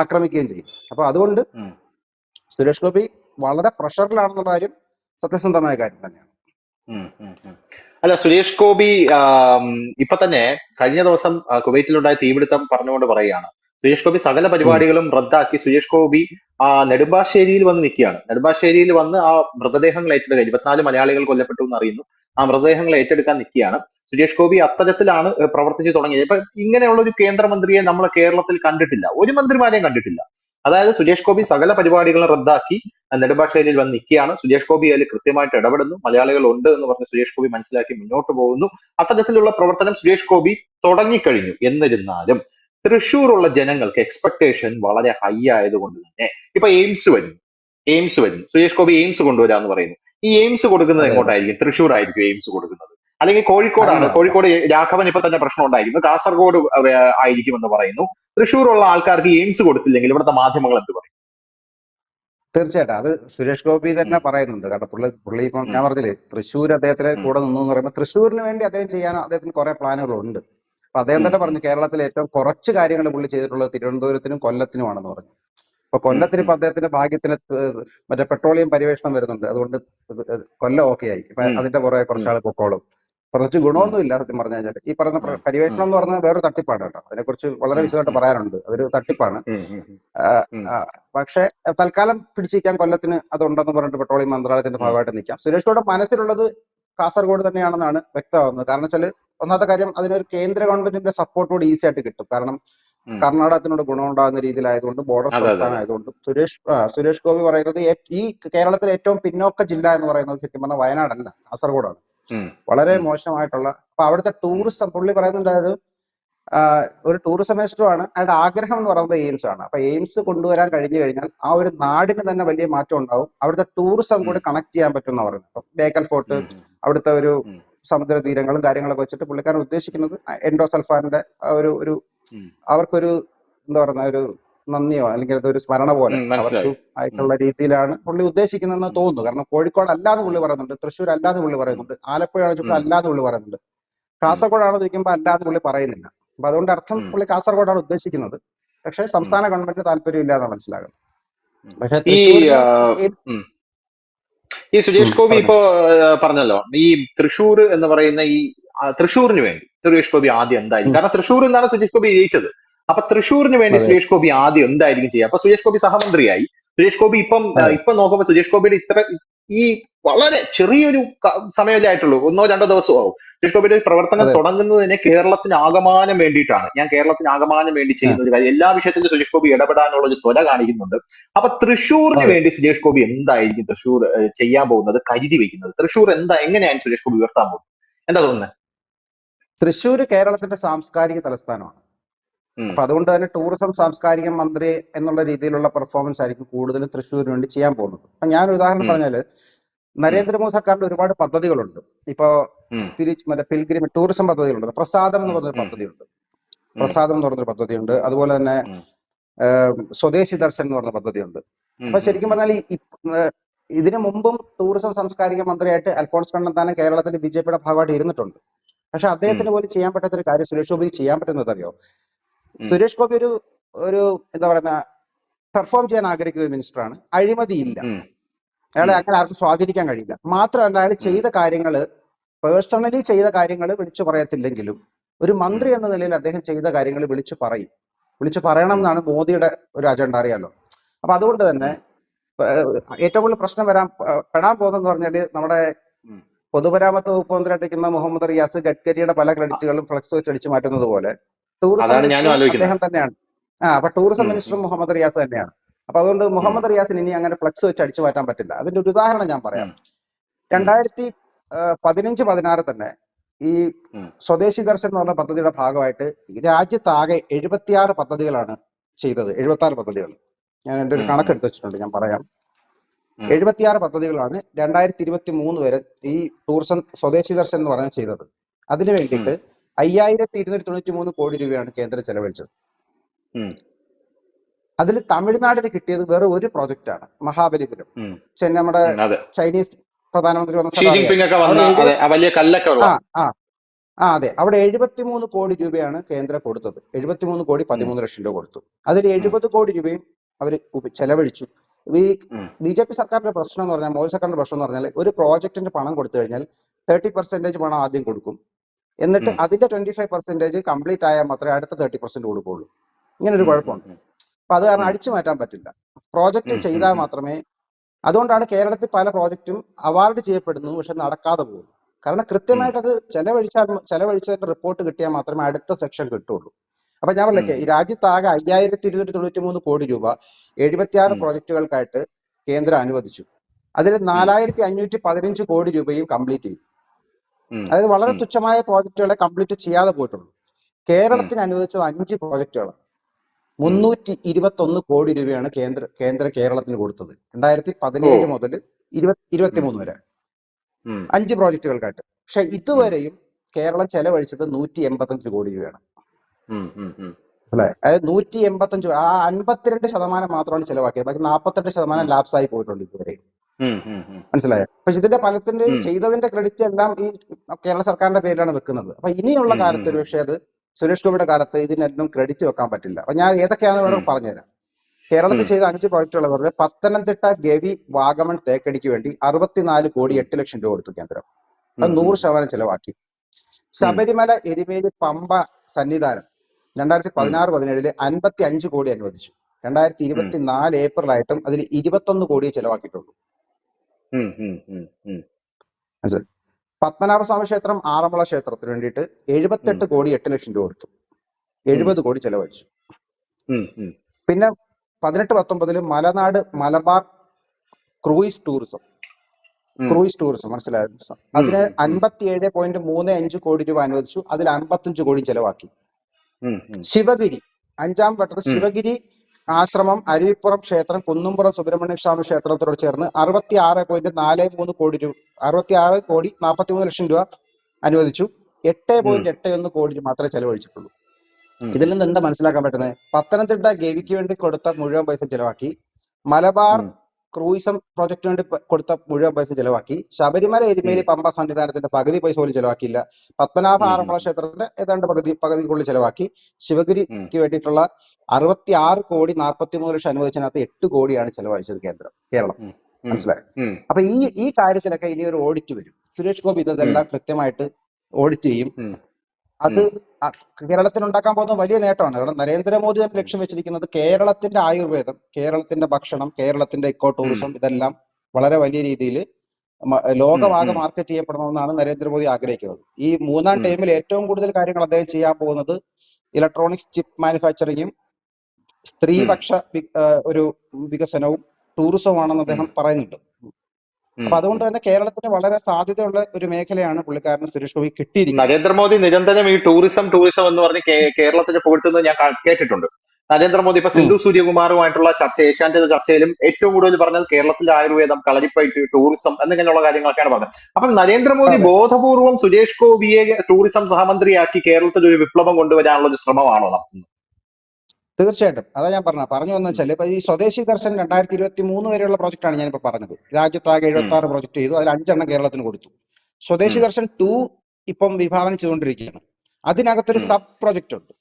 ആക്രമിക്കുകയും ചെയ്യും. അപ്പൊ അതുകൊണ്ട് സുരേഷ് ഗോപി വളരെ പ്രഷറിലാണെന്നുള്ള കാര്യം സത്യസന്ധമായ കാര്യം തന്നെയാണ്. അല്ല സുരേഷ് ഗോപി ഇപ്പൊ തന്നെ കഴിഞ്ഞ ദിവസം കുവൈറ്റിലുണ്ടായ തീപിടുത്തം പറഞ്ഞുകൊണ്ട് പറയുകയാണ്. സുരേഷ് ഗോപി സകല പരിപാടികളും റദ്ദാക്കി സുരേഷ് ഗോപി ആ നെടുമ്പാശ്ശേരിയിൽ വന്ന് നിൽക്കുകയാണ്. നെടുമ്പാശ്ശേരിയിൽ വന്ന് ആ മൃതദേഹങ്ങൾ ഏറ്റെടുക്കുക ഇരുപത്തിനാല് മലയാളികൾ കൊല്ലപ്പെട്ടു എന്ന് അറിയുന്നു ആ മൃതദേഹങ്ങൾ ഏറ്റെടുക്കാൻ നിൽക്കുകയാണ്. സുരേഷ് ഗോപി അത്തരത്തിലാണ് പ്രവർത്തിച്ചു തുടങ്ങിയത്. ഇപ്പൊ ഇങ്ങനെയുള്ള ഒരു കേന്ദ്രമന്ത്രിയെ നമ്മൾ കേരളത്തിൽ കണ്ടിട്ടില്ല. ഒരു മന്ത്രിമാരെയും കണ്ടിട്ടില്ല. അതായത് സുരേഷ് ഗോപി സകല പരിപാടികളും റദ്ദാക്കി നെടുമ്പാശ്ശേരിയിൽ വന്ന് നിൽക്കുകയാണ്. സുരേഷ് ഗോപി അതിൽ കൃത്യമായിട്ട് ഇടപെടുന്നു. മലയാളികൾ ഉണ്ട് എന്ന് പറഞ്ഞ് സുരേഷ് ഗോപി മനസ്സിലാക്കി മുന്നോട്ട് പോകുന്നു. അത്തരത്തിലുള്ള പ്രവർത്തനം സുരേഷ് ഗോപി തുടങ്ങിക്കഴിഞ്ഞു. എന്നിരുന്നാലും തൃശ്ശൂരുള്ള ജനങ്ങൾക്ക് എക്സ്പെക്ടേഷൻ വളരെ ഹൈ ആയതുകൊണ്ട് തന്നെ ഇപ്പൊ എയിംസ് വരുന്നു. എയിംസ് വരുന്നു. സുരേഷ് ഗോപി എയിംസ് കൊണ്ടുവരാന്ന് പറയുന്നു. ഈ എയിംസ് കൊടുക്കുന്നത്. എങ്ങോട്ടായിരിക്കും? തൃശ്ശൂർ ആയിരിക്കും എയിംസ് കൊടുക്കുന്നത്. അല്ലെങ്കിൽ കോഴിക്കോടാണ്. കോഴിക്കോട് രാഘവൻ ഇപ്പൊ തന്നെ പ്രശ്നം ഉണ്ടായിരുന്നു. കാസർഗോഡ് ആയിരിക്കും എന്ന് പറയുന്നു. തൃശ്ശൂരുള്ള ആൾക്കാർക്ക് എയിംസ് കൊടുത്തില്ലെങ്കിൽ ഇവിടുത്തെ മാധ്യമങ്ങൾ എന്ത് പറയും? തീർച്ചയായിട്ടും. അത് സുരേഷ് ഗോപി തന്നെ പറയുന്നുണ്ട് കാരണം പുള്ളി പുള്ളി ഇപ്പം ഞാൻ പറഞ്ഞില്ലേ തൃശ്ശൂർ അദ്ദേഹത്തിന്. കൂടെ നിന്നു എന്ന് പറയുമ്പോൾ തൃശ്ശൂരിന് വേണ്ടി അദ്ദേഹം ചെയ്യാൻ അദ്ദേഹത്തിന് കുറെ പ്ലാനുകളുണ്ട്. അപ്പൊ അദ്ദേഹം തന്നെ പറഞ്ഞു കേരളത്തിലെ ഏറ്റവും കുറച്ച് കാര്യങ്ങൾ പുള്ളി ചെയ്തിട്ടുള്ളത് തിരുവനന്തപുരത്തിനും കൊല്ലത്തിനുമാണെന്ന് പറഞ്ഞു. അപ്പൊ കൊല്ലത്തിന് ഇപ്പൊ അദ്ദേഹത്തിന്റെ ഭാഗ്യത്തിന് മറ്റേ പെട്രോളിയം പര്യവേഷണം വരുന്നുണ്ട്. അതുകൊണ്ട് കൊല്ലം ഓക്കെ ആയി. ഇപ്പൊ അതിന്റെ പുറകെ കുറച്ച് ആൾ പൊക്കോളും. പ്രത്യേകിച്ച് ഗുണമൊന്നും ഇല്ല സത്യം പറഞ്ഞു കഴിഞ്ഞാൽ ഈ പറയുന്ന പരിവേഷണം പര്യവേഷണം എന്ന് പറഞ്ഞാൽ വേറൊരു തട്ടിപ്പാണ് കേട്ടോ. അതിനെക്കുറിച്ച് വളരെ. വിശദമായിട്ട് പറയാനുണ്ട്. അതൊരു തട്ടിപ്പാണ്. പക്ഷേ തൽക്കാലം പിടിച്ചിരിക്കാൻ കൊല്ലത്തിന് അതുണ്ടെന്ന് പറഞ്ഞിട്ട് പെട്രോളിയം മന്ത്രാലയത്തിന്റെ ഭാഗമായിട്ട് നിൽക്കാം. സുരേഷ് ഗോയുടെ മനസ്സിലുള്ളത് കാസർഗോഡ് തന്നെയാണെന്നാണ് വ്യക്തമാകുന്നത്. കാരണം വെച്ചാൽ ഒന്നാമത്തെ കാര്യം അതിനൊരു കേന്ദ്ര ഗവൺമെന്റിന്റെ സപ്പോർട്ടോട് ഈസി ആയിട്ട് കിട്ടും. കാരണം. കർണാടകത്തിനോട് ഗുണമുണ്ടാകുന്ന രീതിയിലായതുകൊണ്ട് ബോർഡർ സംസ്ഥാനമായതുകൊണ്ട് സുരേഷ് സുരേഷ് ഗോപി പറയുന്നത് ഈ കേരളത്തിലെ ഏറ്റവും പിന്നോക്ക ജില്ല എന്ന് പറയുന്നത് ശരിക്കും പറഞ്ഞാൽ വയനാടല്ല കാസർഗോഡാണ്. വളരെ മോശമായിട്ടുള്ള അപ്പൊ അവിടുത്തെ ടൂറിസം പുള്ളി പറയുന്നുണ്ടായത് ഒരു ടൂറിസം മിനിസ്റ്ററുമാണ് അയാളുടെ ആഗ്രഹം എന്ന് പറയുന്നത് എയിംസ് ആണ് അപ്പൊ എയിംസ് കൊണ്ടുവരാൻ കഴിഞ്ഞു കഴിഞ്ഞാൽ ആ ഒരു നാടിന് തന്നെ വലിയ മാറ്റം ഉണ്ടാവും അവിടുത്തെ ടൂറിസം കൂടി കണക്ട് ചെയ്യാൻ പറ്റും എന്ന് പറയുന്നത് ബേക്കൽ ഫോർട്ട്. അവിടുത്തെ ഒരു ഉം. സമുദ്ര തീരങ്ങളും കാര്യങ്ങളൊക്കെ വെച്ചിട്ട് പുള്ളിക്കാരൻ ഉദ്ദേശിക്കുന്നത് എൻഡോസൾഫാനിന്റെ ഒരു ഒരു. അവർക്കൊരു എന്താ പറയുന്ന ഒരു നന്ദിയോ അല്ലെങ്കിൽ അതൊരു സ്മരണ പോലെ അവർക്ക് ആയിട്ടുള്ള രീതിയിലാണ് പുള്ളി ഉദ്ദേശിക്കുന്നതെന്ന് തോന്നുന്നു. കാരണം കോഴിക്കോട് അല്ലാന്ന് പുള്ളി പറയുന്നുണ്ട് തൃശ്ശൂർ അല്ലാന്ന് പുള്ളി പറയുന്നുണ്ട് ആലപ്പുഴയാണ് ചുറ്റും അല്ലാതെ അല്ലാന്ന് പുള്ളി പറയുന്നുണ്ട്. കാസർഗോഡാണ് ചോദിക്കുമ്പോൾ അല്ലാതെ പുള്ളി പറയുന്നില്ല. അപ്പൊ അതുകൊണ്ട് അർത്ഥം. പുള്ളി കാസർഗോഡാണ് ഉദ്ദേശിക്കുന്നത്. പക്ഷേ സംസ്ഥാന ഗവൺമെന്റിന് താല്പര്യമില്ല എന്നാണ് മനസ്സിലാകുന്നത്. പക്ഷേ ഈ സുജേഷ് ഗോപി ഇപ്പോ പറഞ്ഞല്ലോ ഈ തൃശ്ശൂർ എന്ന് പറയുന്ന ഈ തൃശ്ശൂരിന് വേണ്ടി. സുരേഷ് ഗോപി ആദ്യം എന്തായിരിക്കും? കാരണം തൃശ്ശൂരിൽ നിന്നാണ് സുരേഷ് ഗോപി ജയിച്ചത്. അപ്പൊ തൃശ്ശൂരിന് വേണ്ടി. സുരേഷ് ഗോപി ആദ്യം എന്തായിരിക്കും ചെയ്യുക? അപ്പൊ സുരേഷ് ഗോപി സഹമന്ത്രിയായി. സുരേഷ് ഗോപി ഇപ്പം ഇപ്പൊ നോക്കുമ്പോൾ സുരേഷ് ഗോപിയുടെ ഇത്ര ഈ വളരെ ചെറിയൊരു സമയമല്ലേ ആയിട്ടുള്ളൂ. ഒന്നോ രണ്ടോ ദിവസമോ ആവും. സുരേഷ് ഗോപിയുടെ പ്രവർത്തനം അതെ. തുടങ്ങുന്നത് തന്നെ കേരളത്തിന് ആകമാനം വേണ്ടിയിട്ടാണ്. ഞാൻ കേരളത്തിന് ആകമാനം വേണ്ടി ചെയ്യുന്ന ഒരു കാര്യം. എല്ലാ വിഷയത്തിലും സുരേഷ് ഗോപി ഇടപെടാനുള്ള ഒരു ത്വര കാണിക്കുന്നുണ്ട്. അപ്പൊ തൃശ്ശൂരിന് വേണ്ടി സുരേഷ് ഗോപി എന്തായിരിക്കും തൃശ്ശൂർ ചെയ്യാൻ പോകുന്നത്? കരുതി വെക്കുന്നത്. തൃശ്ശൂർ എന്താ എങ്ങനെയാണ് സുരേഷ് ഗോപി ഉയർത്താൻ പോകുന്നത്? എന്താ തോന്നുന്നത് തൃശ്ശൂർ കേരളത്തിന്റെ സാംസ്കാരിക തലസ്ഥാനമാണ്. അപ്പൊ അതുകൊണ്ട് തന്നെ ടൂറിസം സാംസ്കാരിക മന്ത്രി എന്നുള്ള രീതിയിലുള്ള പെർഫോമൻസ് ആയിരിക്കും കൂടുതലും തൃശ്ശൂരിന് വേണ്ടി ചെയ്യാൻ പോകുന്നത്. അപ്പൊ ഞാൻ ഉദാഹരണം. പറഞ്ഞാൽ നരേന്ദ്രമോദി സർക്കാരിന്റെ ഒരുപാട് പദ്ധതികളുണ്ട്. ഇപ്പോ. സ്പിരിറ്റ് മറ്റേ പിൽഗ്രിം ടൂറിസം പദ്ധതികളുണ്ട്. പ്രസാദം എന്ന് പറഞ്ഞൊരു. പദ്ധതിയുണ്ട്. പ്രസാദം എന്ന് പറഞ്ഞൊരു പദ്ധതിയുണ്ട്. അതുപോലെ തന്നെ സ്വദേശി ദർശൻ എന്ന് പറഞ്ഞ പദ്ധതിയുണ്ട്. അപ്പൊ ശരിക്കും പറഞ്ഞാൽ ഈ ഇതിനു മുമ്പും ടൂറിസം സാംസ്കാരിക മന്ത്രിയായിട്ട് അൽഫോൺസ് കണ്ണന്താനം കേരളത്തിൽ ബി ജെ പിയുടെ ഭാഗമായിട്ട് ഇരുന്നിട്ടുണ്ട്. പക്ഷെ അദ്ദേഹത്തിന് പോലും ചെയ്യാൻ പറ്റാത്ത ഒരു കാര്യം സുരേഷ് ഗോപിക്ക് ചെയ്യാൻ പറ്റുന്നത് അറിയോ? സുരേഷ് ഗോപി ഒരു ഒരു എന്താ പറയുന്ന പെർഫോം ചെയ്യാൻ ആഗ്രഹിക്കുന്ന ഒരു മിനിസ്റ്ററാണ് അഴിമതിയില്ല. ഇല്ല അയാളെ. അങ്ങനെ ആർക്കും സ്വാധീനിക്കാൻ കഴിയില്ല. മാത്രമല്ല അയാൾ ചെയ്ത കാര്യങ്ങൾ പേഴ്സണലി ചെയ്ത കാര്യങ്ങൾ വിളിച്ചു പറയത്തില്ലെങ്കിലും ഒരു മന്ത്രി എന്ന നിലയിൽ അദ്ദേഹം ചെയ്ത കാര്യങ്ങൾ വിളിച്ചു പറയും. വിളിച്ചു പറയണം എന്നാണ് മോദിയുടെ ഒരു അജണ്ട അറിയാലോ. അപ്പൊ അതുകൊണ്ട് തന്നെ ഏറ്റവും കൂടുതൽ പ്രശ്നം വരാൻ പെടാൻ പോകുന്നതെന്ന് പറഞ്ഞാൽ നമ്മുടെ. പൊതുമരാമത്ത് വകുപ്പ് മന്ത്രിയായിട്ടിരിക്കുന്ന മുഹമ്മദ് റിയാസ് ഗഡ്കരിയുടെ പല ക്രെഡിറ്റുകളും ഫ്ലക്സ് വെച്ച് അടിച്ചു മാറ്റുന്നത് പോലെ ടൂറിസം. അദ്ദേഹം തന്നെയാണ്. ആ അപ്പൊ ടൂറിസം മിനിസ്റ്റർ മുഹമ്മദ് റിയാസ് തന്നെയാണ്. അപ്പൊ അതുകൊണ്ട് മുഹമ്മദ് റിയാസിന് ഇനി അങ്ങനെ ഫ്ലക്സ് വെച്ച് അടിച്ചു മാറ്റാൻ പറ്റില്ല. അതിന്റെ ഒരു ഉദാഹരണം ഞാൻ പറയാം. രണ്ടായിരത്തി പതിനഞ്ച് പതിനാറ് തന്നെ ഈ സ്വദേശി ദർശൻ എന്ന് പറഞ്ഞ പദ്ധതിയുടെ ഭാഗമായിട്ട് രാജ്യത്താകെ എഴുപത്തിയാറ് പദ്ധതികളാണ് ചെയ്തത്. എഴുപത്തി ആറ് പദ്ധതികൾ. ഞാൻ എന്റെ ഒരു കണക്കെടുത്ത് കണക്ക് എടുത്തു വെച്ചിട്ടുണ്ട് ഞാൻ പറയാം. എഴുപത്തിയാറ് പദ്ധതികളാണ് രണ്ടായിരത്തി ഇരുപത്തി മൂന്ന് വരെ ഈ ടൂറിസം സ്വദേശി ദർശൻ എന്ന് പറഞ്ഞ ചെയ്തത്. അതിനു വേണ്ടിയിട്ട് അയ്യായിരത്തി ഇരുന്നൂറ്റി തൊണ്ണൂറ്റി മൂന്ന് കോടി രൂപയാണ് കേന്ദ്രം ചെലവഴിച്ചത്. അതിൽ തമിഴ്നാടിന് കിട്ടിയത് വേറെ ഒരു പ്രോജക്റ്റാണ് മഹാബലിപുരം. പക്ഷെ നമ്മുടെ ചൈനീസ് പ്രധാനമന്ത്രി വന്ന ആ ആ ആ ആ അതെ. അവിടെ എഴുപത്തിമൂന്ന് കോടി രൂപയാണ് കേന്ദ്രം കൊടുത്തത്. എഴുപത്തിമൂന്ന് കോടി പതിമൂന്ന് ലക്ഷം രൂപ കൊടുത്തു. അതിൽ എഴുപത് കോടി രൂപയും അവർ ചെലവഴിച്ചു. ഈ. ബി ജെ പി സർക്കാരിന്റെ പ്രശ്നം എന്ന് പറഞ്ഞാൽ മോദി സർക്കാരിന്റെ പ്രശ്നം എന്ന് പറഞ്ഞാൽ ഒരു പ്രോജക്റ്റിന്റെ പണം കൊടുത്തു കഴിഞ്ഞാൽ തേർട്ടി പെർസെന്റേജ് പണം ആദ്യം കൊടുക്കും എന്നിട്ട്. അതിന്റെ ട്വന്റി ഫൈവ് പെർസെന്റേജ് കംപ്ലീറ്റ് ആയാൽ മാത്രമേ അടുത്ത തേർട്ടി പെർസെന്റ് കൊടുക്കുള്ളൂ ഇങ്ങനെ ഒരു കുഴപ്പമുണ്ട്. അപ്പൊ അത് കാരണം അടിച്ചു മാറ്റാൻ പറ്റില്ല പ്രോജക്റ്റ്. ചെയ്താൽ മാത്രമേ അതുകൊണ്ടാണ് കേരളത്തിൽ പല പ്രോജക്റ്റും അവാർഡ് ചെയ്യപ്പെടുന്നു പക്ഷെ നടക്കാതെ പോകുന്നു കാരണം കൃത്യമായിട്ട് അത് ചെലവഴിച്ചാൽ ചെലവഴിച്ചതിന്റെ റിപ്പോർട്ട് കിട്ടിയാൽ മാത്രമേ അടുത്ത സെക്ഷൻ കിട്ടുള്ളൂ അപ്പൊ ഞാൻ പറഞ്ഞേ രാജ്യത്താകെ അയ്യായിരത്തി ഇരുന്നൂറ്റി തൊണ്ണൂറ്റി മൂന്ന് കോടി രൂപ എഴുപത്തിയാറ്. പ്രോജക്റ്റുകൾക്കായിട്ട് കേന്ദ്രം അനുവദിച്ചു. അതിൽ നാലായിരത്തി അഞ്ഞൂറ്റി പതിനഞ്ച് കോടി രൂപയും കംപ്ലീറ്റ് ചെയ്തു. അതായത് വളരെ തുച്ഛമായ പ്രോജക്റ്റുകളെ കംപ്ലീറ്റ് ചെയ്യാതെ പോയിട്ടുള്ളൂ. കേരളത്തിന് അനുവദിച്ചത് അഞ്ച് പ്രോജക്റ്റുകൾ മുന്നൂറ്റി ഇരുപത്തി ഒന്ന് കോടി രൂപയാണ് കേന്ദ്ര കേന്ദ്ര കേരളത്തിന് കൊടുത്തത്. രണ്ടായിരത്തി പതിനേഴ്. മുതൽ ഇരുപത്തി ഇരുപത്തിമൂന്ന് വരെ. അഞ്ച് പ്രോജക്റ്റുകൾക്കായിട്ട് പക്ഷെ ഇതുവരെയും കേരളം ചെലവഴിച്ചത് നൂറ്റി എൺപത്തഞ്ച് കോടി രൂപയാണ്. അല്ലെ? അതായത് നൂറ്റി എൺപത്തഞ്ച് ആ അൻപത്തിരണ്ട് ശതമാനം മാത്രമാണ് ചെലവാക്കിയത്. ബാക്കി നാൽപ്പത്തെട്ട് ശതമാനം ലാപ്സ് ആയി പോയിട്ടുണ്ട് ഇതുവരെ. മനസ്സിലായോ? പക്ഷെ ഇതിന്റെ ഫലത്തിന്റെ ചെയ്തതിന്റെ ക്രെഡിറ്റ് എല്ലാം ഈ കേരള സർക്കാരിന്റെ പേരിലാണ് വെക്കുന്നത്. അപ്പൊ ഇനിയുള്ള. കാലത്ത് ഒരു പക്ഷേ അത് സുരേഷ് ഗോപിയുടെ കാലത്ത് ഇതിനൊന്നും ക്രെഡിറ്റ് വെക്കാൻ പറ്റില്ല. അപ്പൊ ഞാൻ ഏതൊക്കെയാണെന്ന് ഇവിടെ. പറഞ്ഞുതരാം? കേരളത്തിൽ ചെയ്ത അഞ്ച് പ്രോജക്റ്റുകൾ പറഞ്ഞാൽ പത്തനംതിട്ട ഗവി വാഗമൺ തേക്കടിക്ക് വേണ്ടി അറുപത്തിനാല് കോടി. എട്ട് ലക്ഷം രൂപ കൊടുത്തു കേന്ദ്രം. അത്. നൂറ് ശതമാനം ചെലവാക്കി. ശബരിമല എരുമേലി പമ്പ സന്നിധാനം. രണ്ടായിരത്തി പതിനാറ് പതിനേഴിൽ അൻപത്തി അഞ്ച് കോടി അനുവദിച്ചു. രണ്ടായിരത്തി ഇരുപത്തി നാല് ഏപ്രിലായിട്ടും അതിൽ ഇരുപത്തൊന്ന് കോടിയെ ചെലവാക്കിയിട്ടുള്ളൂ. പത്മനാഭസ്വാമി ക്ഷേത്രം ആറന്മുള ക്ഷേത്രത്തിന് വേണ്ടിയിട്ട് എഴുപത്തെട്ട് കോടി എട്ട് ലക്ഷം രൂപ കൊടുത്തു. എഴുപത് കോടി ചെലവഴിച്ചു. പിന്നെ പതിനെട്ട് പത്തൊമ്പതിൽ Malanad Malabar cruise tourism. Cruise tourism മനസ്സിലായോ? അതിന് ഉം. അൻപത്തിയേഴ് പോയിന്റ് മൂന്ന് അഞ്ച് കോടി രൂപ അനുവദിച്ചു. അതിൽ അൻപത്തഞ്ച് കോടി ചെലവാക്കി. ശിവഗിരി. അഞ്ചാം വട്ടം ശിവഗിരി ആശ്രമം അരുവിപ്പുറം ക്ഷേത്രം കുന്നുംപുറം സുബ്രഹ്മണ്യ സ്വാമി ക്ഷേത്രത്തോട് ചേർന്ന് അറുപത്തി ആറ് പോയിന്റ് നാല് മൂന്ന് കോടി രൂപ അറുപത്തി ആറ് കോടി നാൽപ്പത്തി മൂന്ന് ലക്ഷം രൂപ അനുവദിച്ചു. എട്ട് പോയിന്റ് എട്ട് ഒന്ന് കോടി രൂപ മാത്രമേ ചെലവഴിച്ചിട്ടുള്ളൂ. ഇതിൽ നിന്ന് എന്താ മനസ്സിലാക്കാൻ പറ്റുന്നത്? പത്തനംതിട്ട ഗവിക്ക് വേണ്ടി കൊടുത്ത മുഴുവൻ പൈസ ചെലവാക്കി. മലബാർ. ക്രൂയിസം പ്രോജക്റ്റിന് വേണ്ടി കൊടുത്ത മുഴുവൻ പൈസ ചെലവാക്കി. ശബരിമല എരുമേലി പമ്പ സന്നിധാനത്തിന്റെ പകുതി പൈസ പോലും ചെലവാക്കിയില്ല. പത്മനാഭ. ആറന്മുള ക്ഷേത്രത്തിന്റെ ഏതാണ്ട് പകുതി പകുതിക്കുള്ളിൽ ചെലവാക്കി. ശിവഗിരിക്ക്. വേണ്ടിയിട്ടുള്ള അറുപത്തി ആറ് കോടി നാൽപ്പത്തി മൂന്ന് ലക്ഷം അനുവദിച്ചതിനകത്ത് എട്ട് കോടിയാണ് ചെലവഴിച്ചത് കേന്ദ്രം കേരളം. മനസ്സിലായി. അപ്പൊ ഈ ഈ കാര്യത്തിലൊക്കെ ഇനി ഒരു ഓഡിറ്റ് വരും. സുരേഷ് ഗോപി ഇതെല്ലാം കൃത്യമായിട്ട് ഓഡിറ്റ് ചെയ്യും. അത് കേരളത്തിൽ ഉണ്ടാക്കാൻ പോകുന്ന വലിയ നേട്ടമാണ്. കാരണം നരേന്ദ്രമോദി തന്നെ ലക്ഷ്യം വെച്ചിരിക്കുന്നത് കേരളത്തിന്റെ ആയുർവേദം കേരളത്തിന്റെ ഭക്ഷണം കേരളത്തിന്റെ ഇക്കോ ടൂറിസം ഇതെല്ലാം വളരെ വലിയ രീതിയിൽ ലോകമാകെ. മാർക്കറ്റ് ചെയ്യപ്പെടണമെന്നാണ് നരേന്ദ്രമോദി ആഗ്രഹിക്കുന്നത്. ഈ മൂന്നാം ടൈമിൽ ഏറ്റവും കൂടുതൽ കാര്യങ്ങൾ അദ്ദേഹം ചെയ്യാൻ പോകുന്നത് ഇലക്ട്രോണിക്സ് ചിപ്പ് മാനുഫാക്ചറിങ്ങും സ്ത്രീപക്ഷ ഒരു വികസനവും ടൂറിസവുമാണെന്ന് അദ്ദേഹം പറയുന്നുണ്ട്. അപ്പൊ അതുകൊണ്ട് തന്നെ കേരളത്തിന് വളരെ സാധ്യതയുള്ള ഒരു മേഖലയാണ് പുള്ളിക്കാരന് സുരേഷ് ഗോപി കിട്ടിയിരിക്കുന്നത്. നരേന്ദ്രമോദി നിരന്തരം ഈ ടൂറിസം ടൂറിസം എന്ന് പറഞ്ഞ് കേരളത്തിന് പുകഴ്ത്തുന്നത് ഞാൻ കേട്ടിട്ടുണ്ട്. നരേന്ദ്രമോദി ഇപ്പൊ സിന്ധു സൂര്യകുമാറുമായിട്ടുള്ള ചർച്ച ഏഷ്യാന്റെ ചർച്ചയിലും ഏറ്റവും കൂടുതൽ പറഞ്ഞത് കേരളത്തിലെ ആയുർവേദം കളരിപ്പയറ്റ് ടൂറിസം എന്നിങ്ങനെയുള്ള കാര്യങ്ങളൊക്കെയാണ് പറഞ്ഞത്. അപ്പൊ നരേന്ദ്രമോദി. ബോധപൂർവം സുരേഷ് ഗോപിയെ ടൂറിസം സഹമന്ത്രിയാക്കി കേരളത്തിൽ ഒരു വിപ്ലവം കൊണ്ടുവരാനുള്ള ഒരു ശ്രമമാണോ നടത്തുന്നത്? തീർച്ചയായിട്ടും. അതാ ഞാൻ പറഞ്ഞ. പറഞ്ഞു വന്ന വെച്ചാൽ ഇപ്പൊ ഈ സ്വദേശി ദർശൻ രണ്ടായിരത്തി ഇരുപത്തി മൂന്ന് വരെയുള്ള പ്രോജക്റ്റാണ് ഞാനിപ്പോ പറഞ്ഞത്. രാജ്യത്താകെ എഴുപത്തി ആറ് പ്രോജക്ട് ചെയ്തു. അതിൽ അഞ്ചെണ്ണം കേരളത്തിന് കൊടുത്തു. സ്വദേശി ദർശൻ ടു ഇപ്പം വിഭാവനം ചെയ്തുകൊണ്ടിരിക്കുകയാണ്. അതിനകത്തൊരു സബ് പ്രോജക്റ്റ് ഉണ്ട്.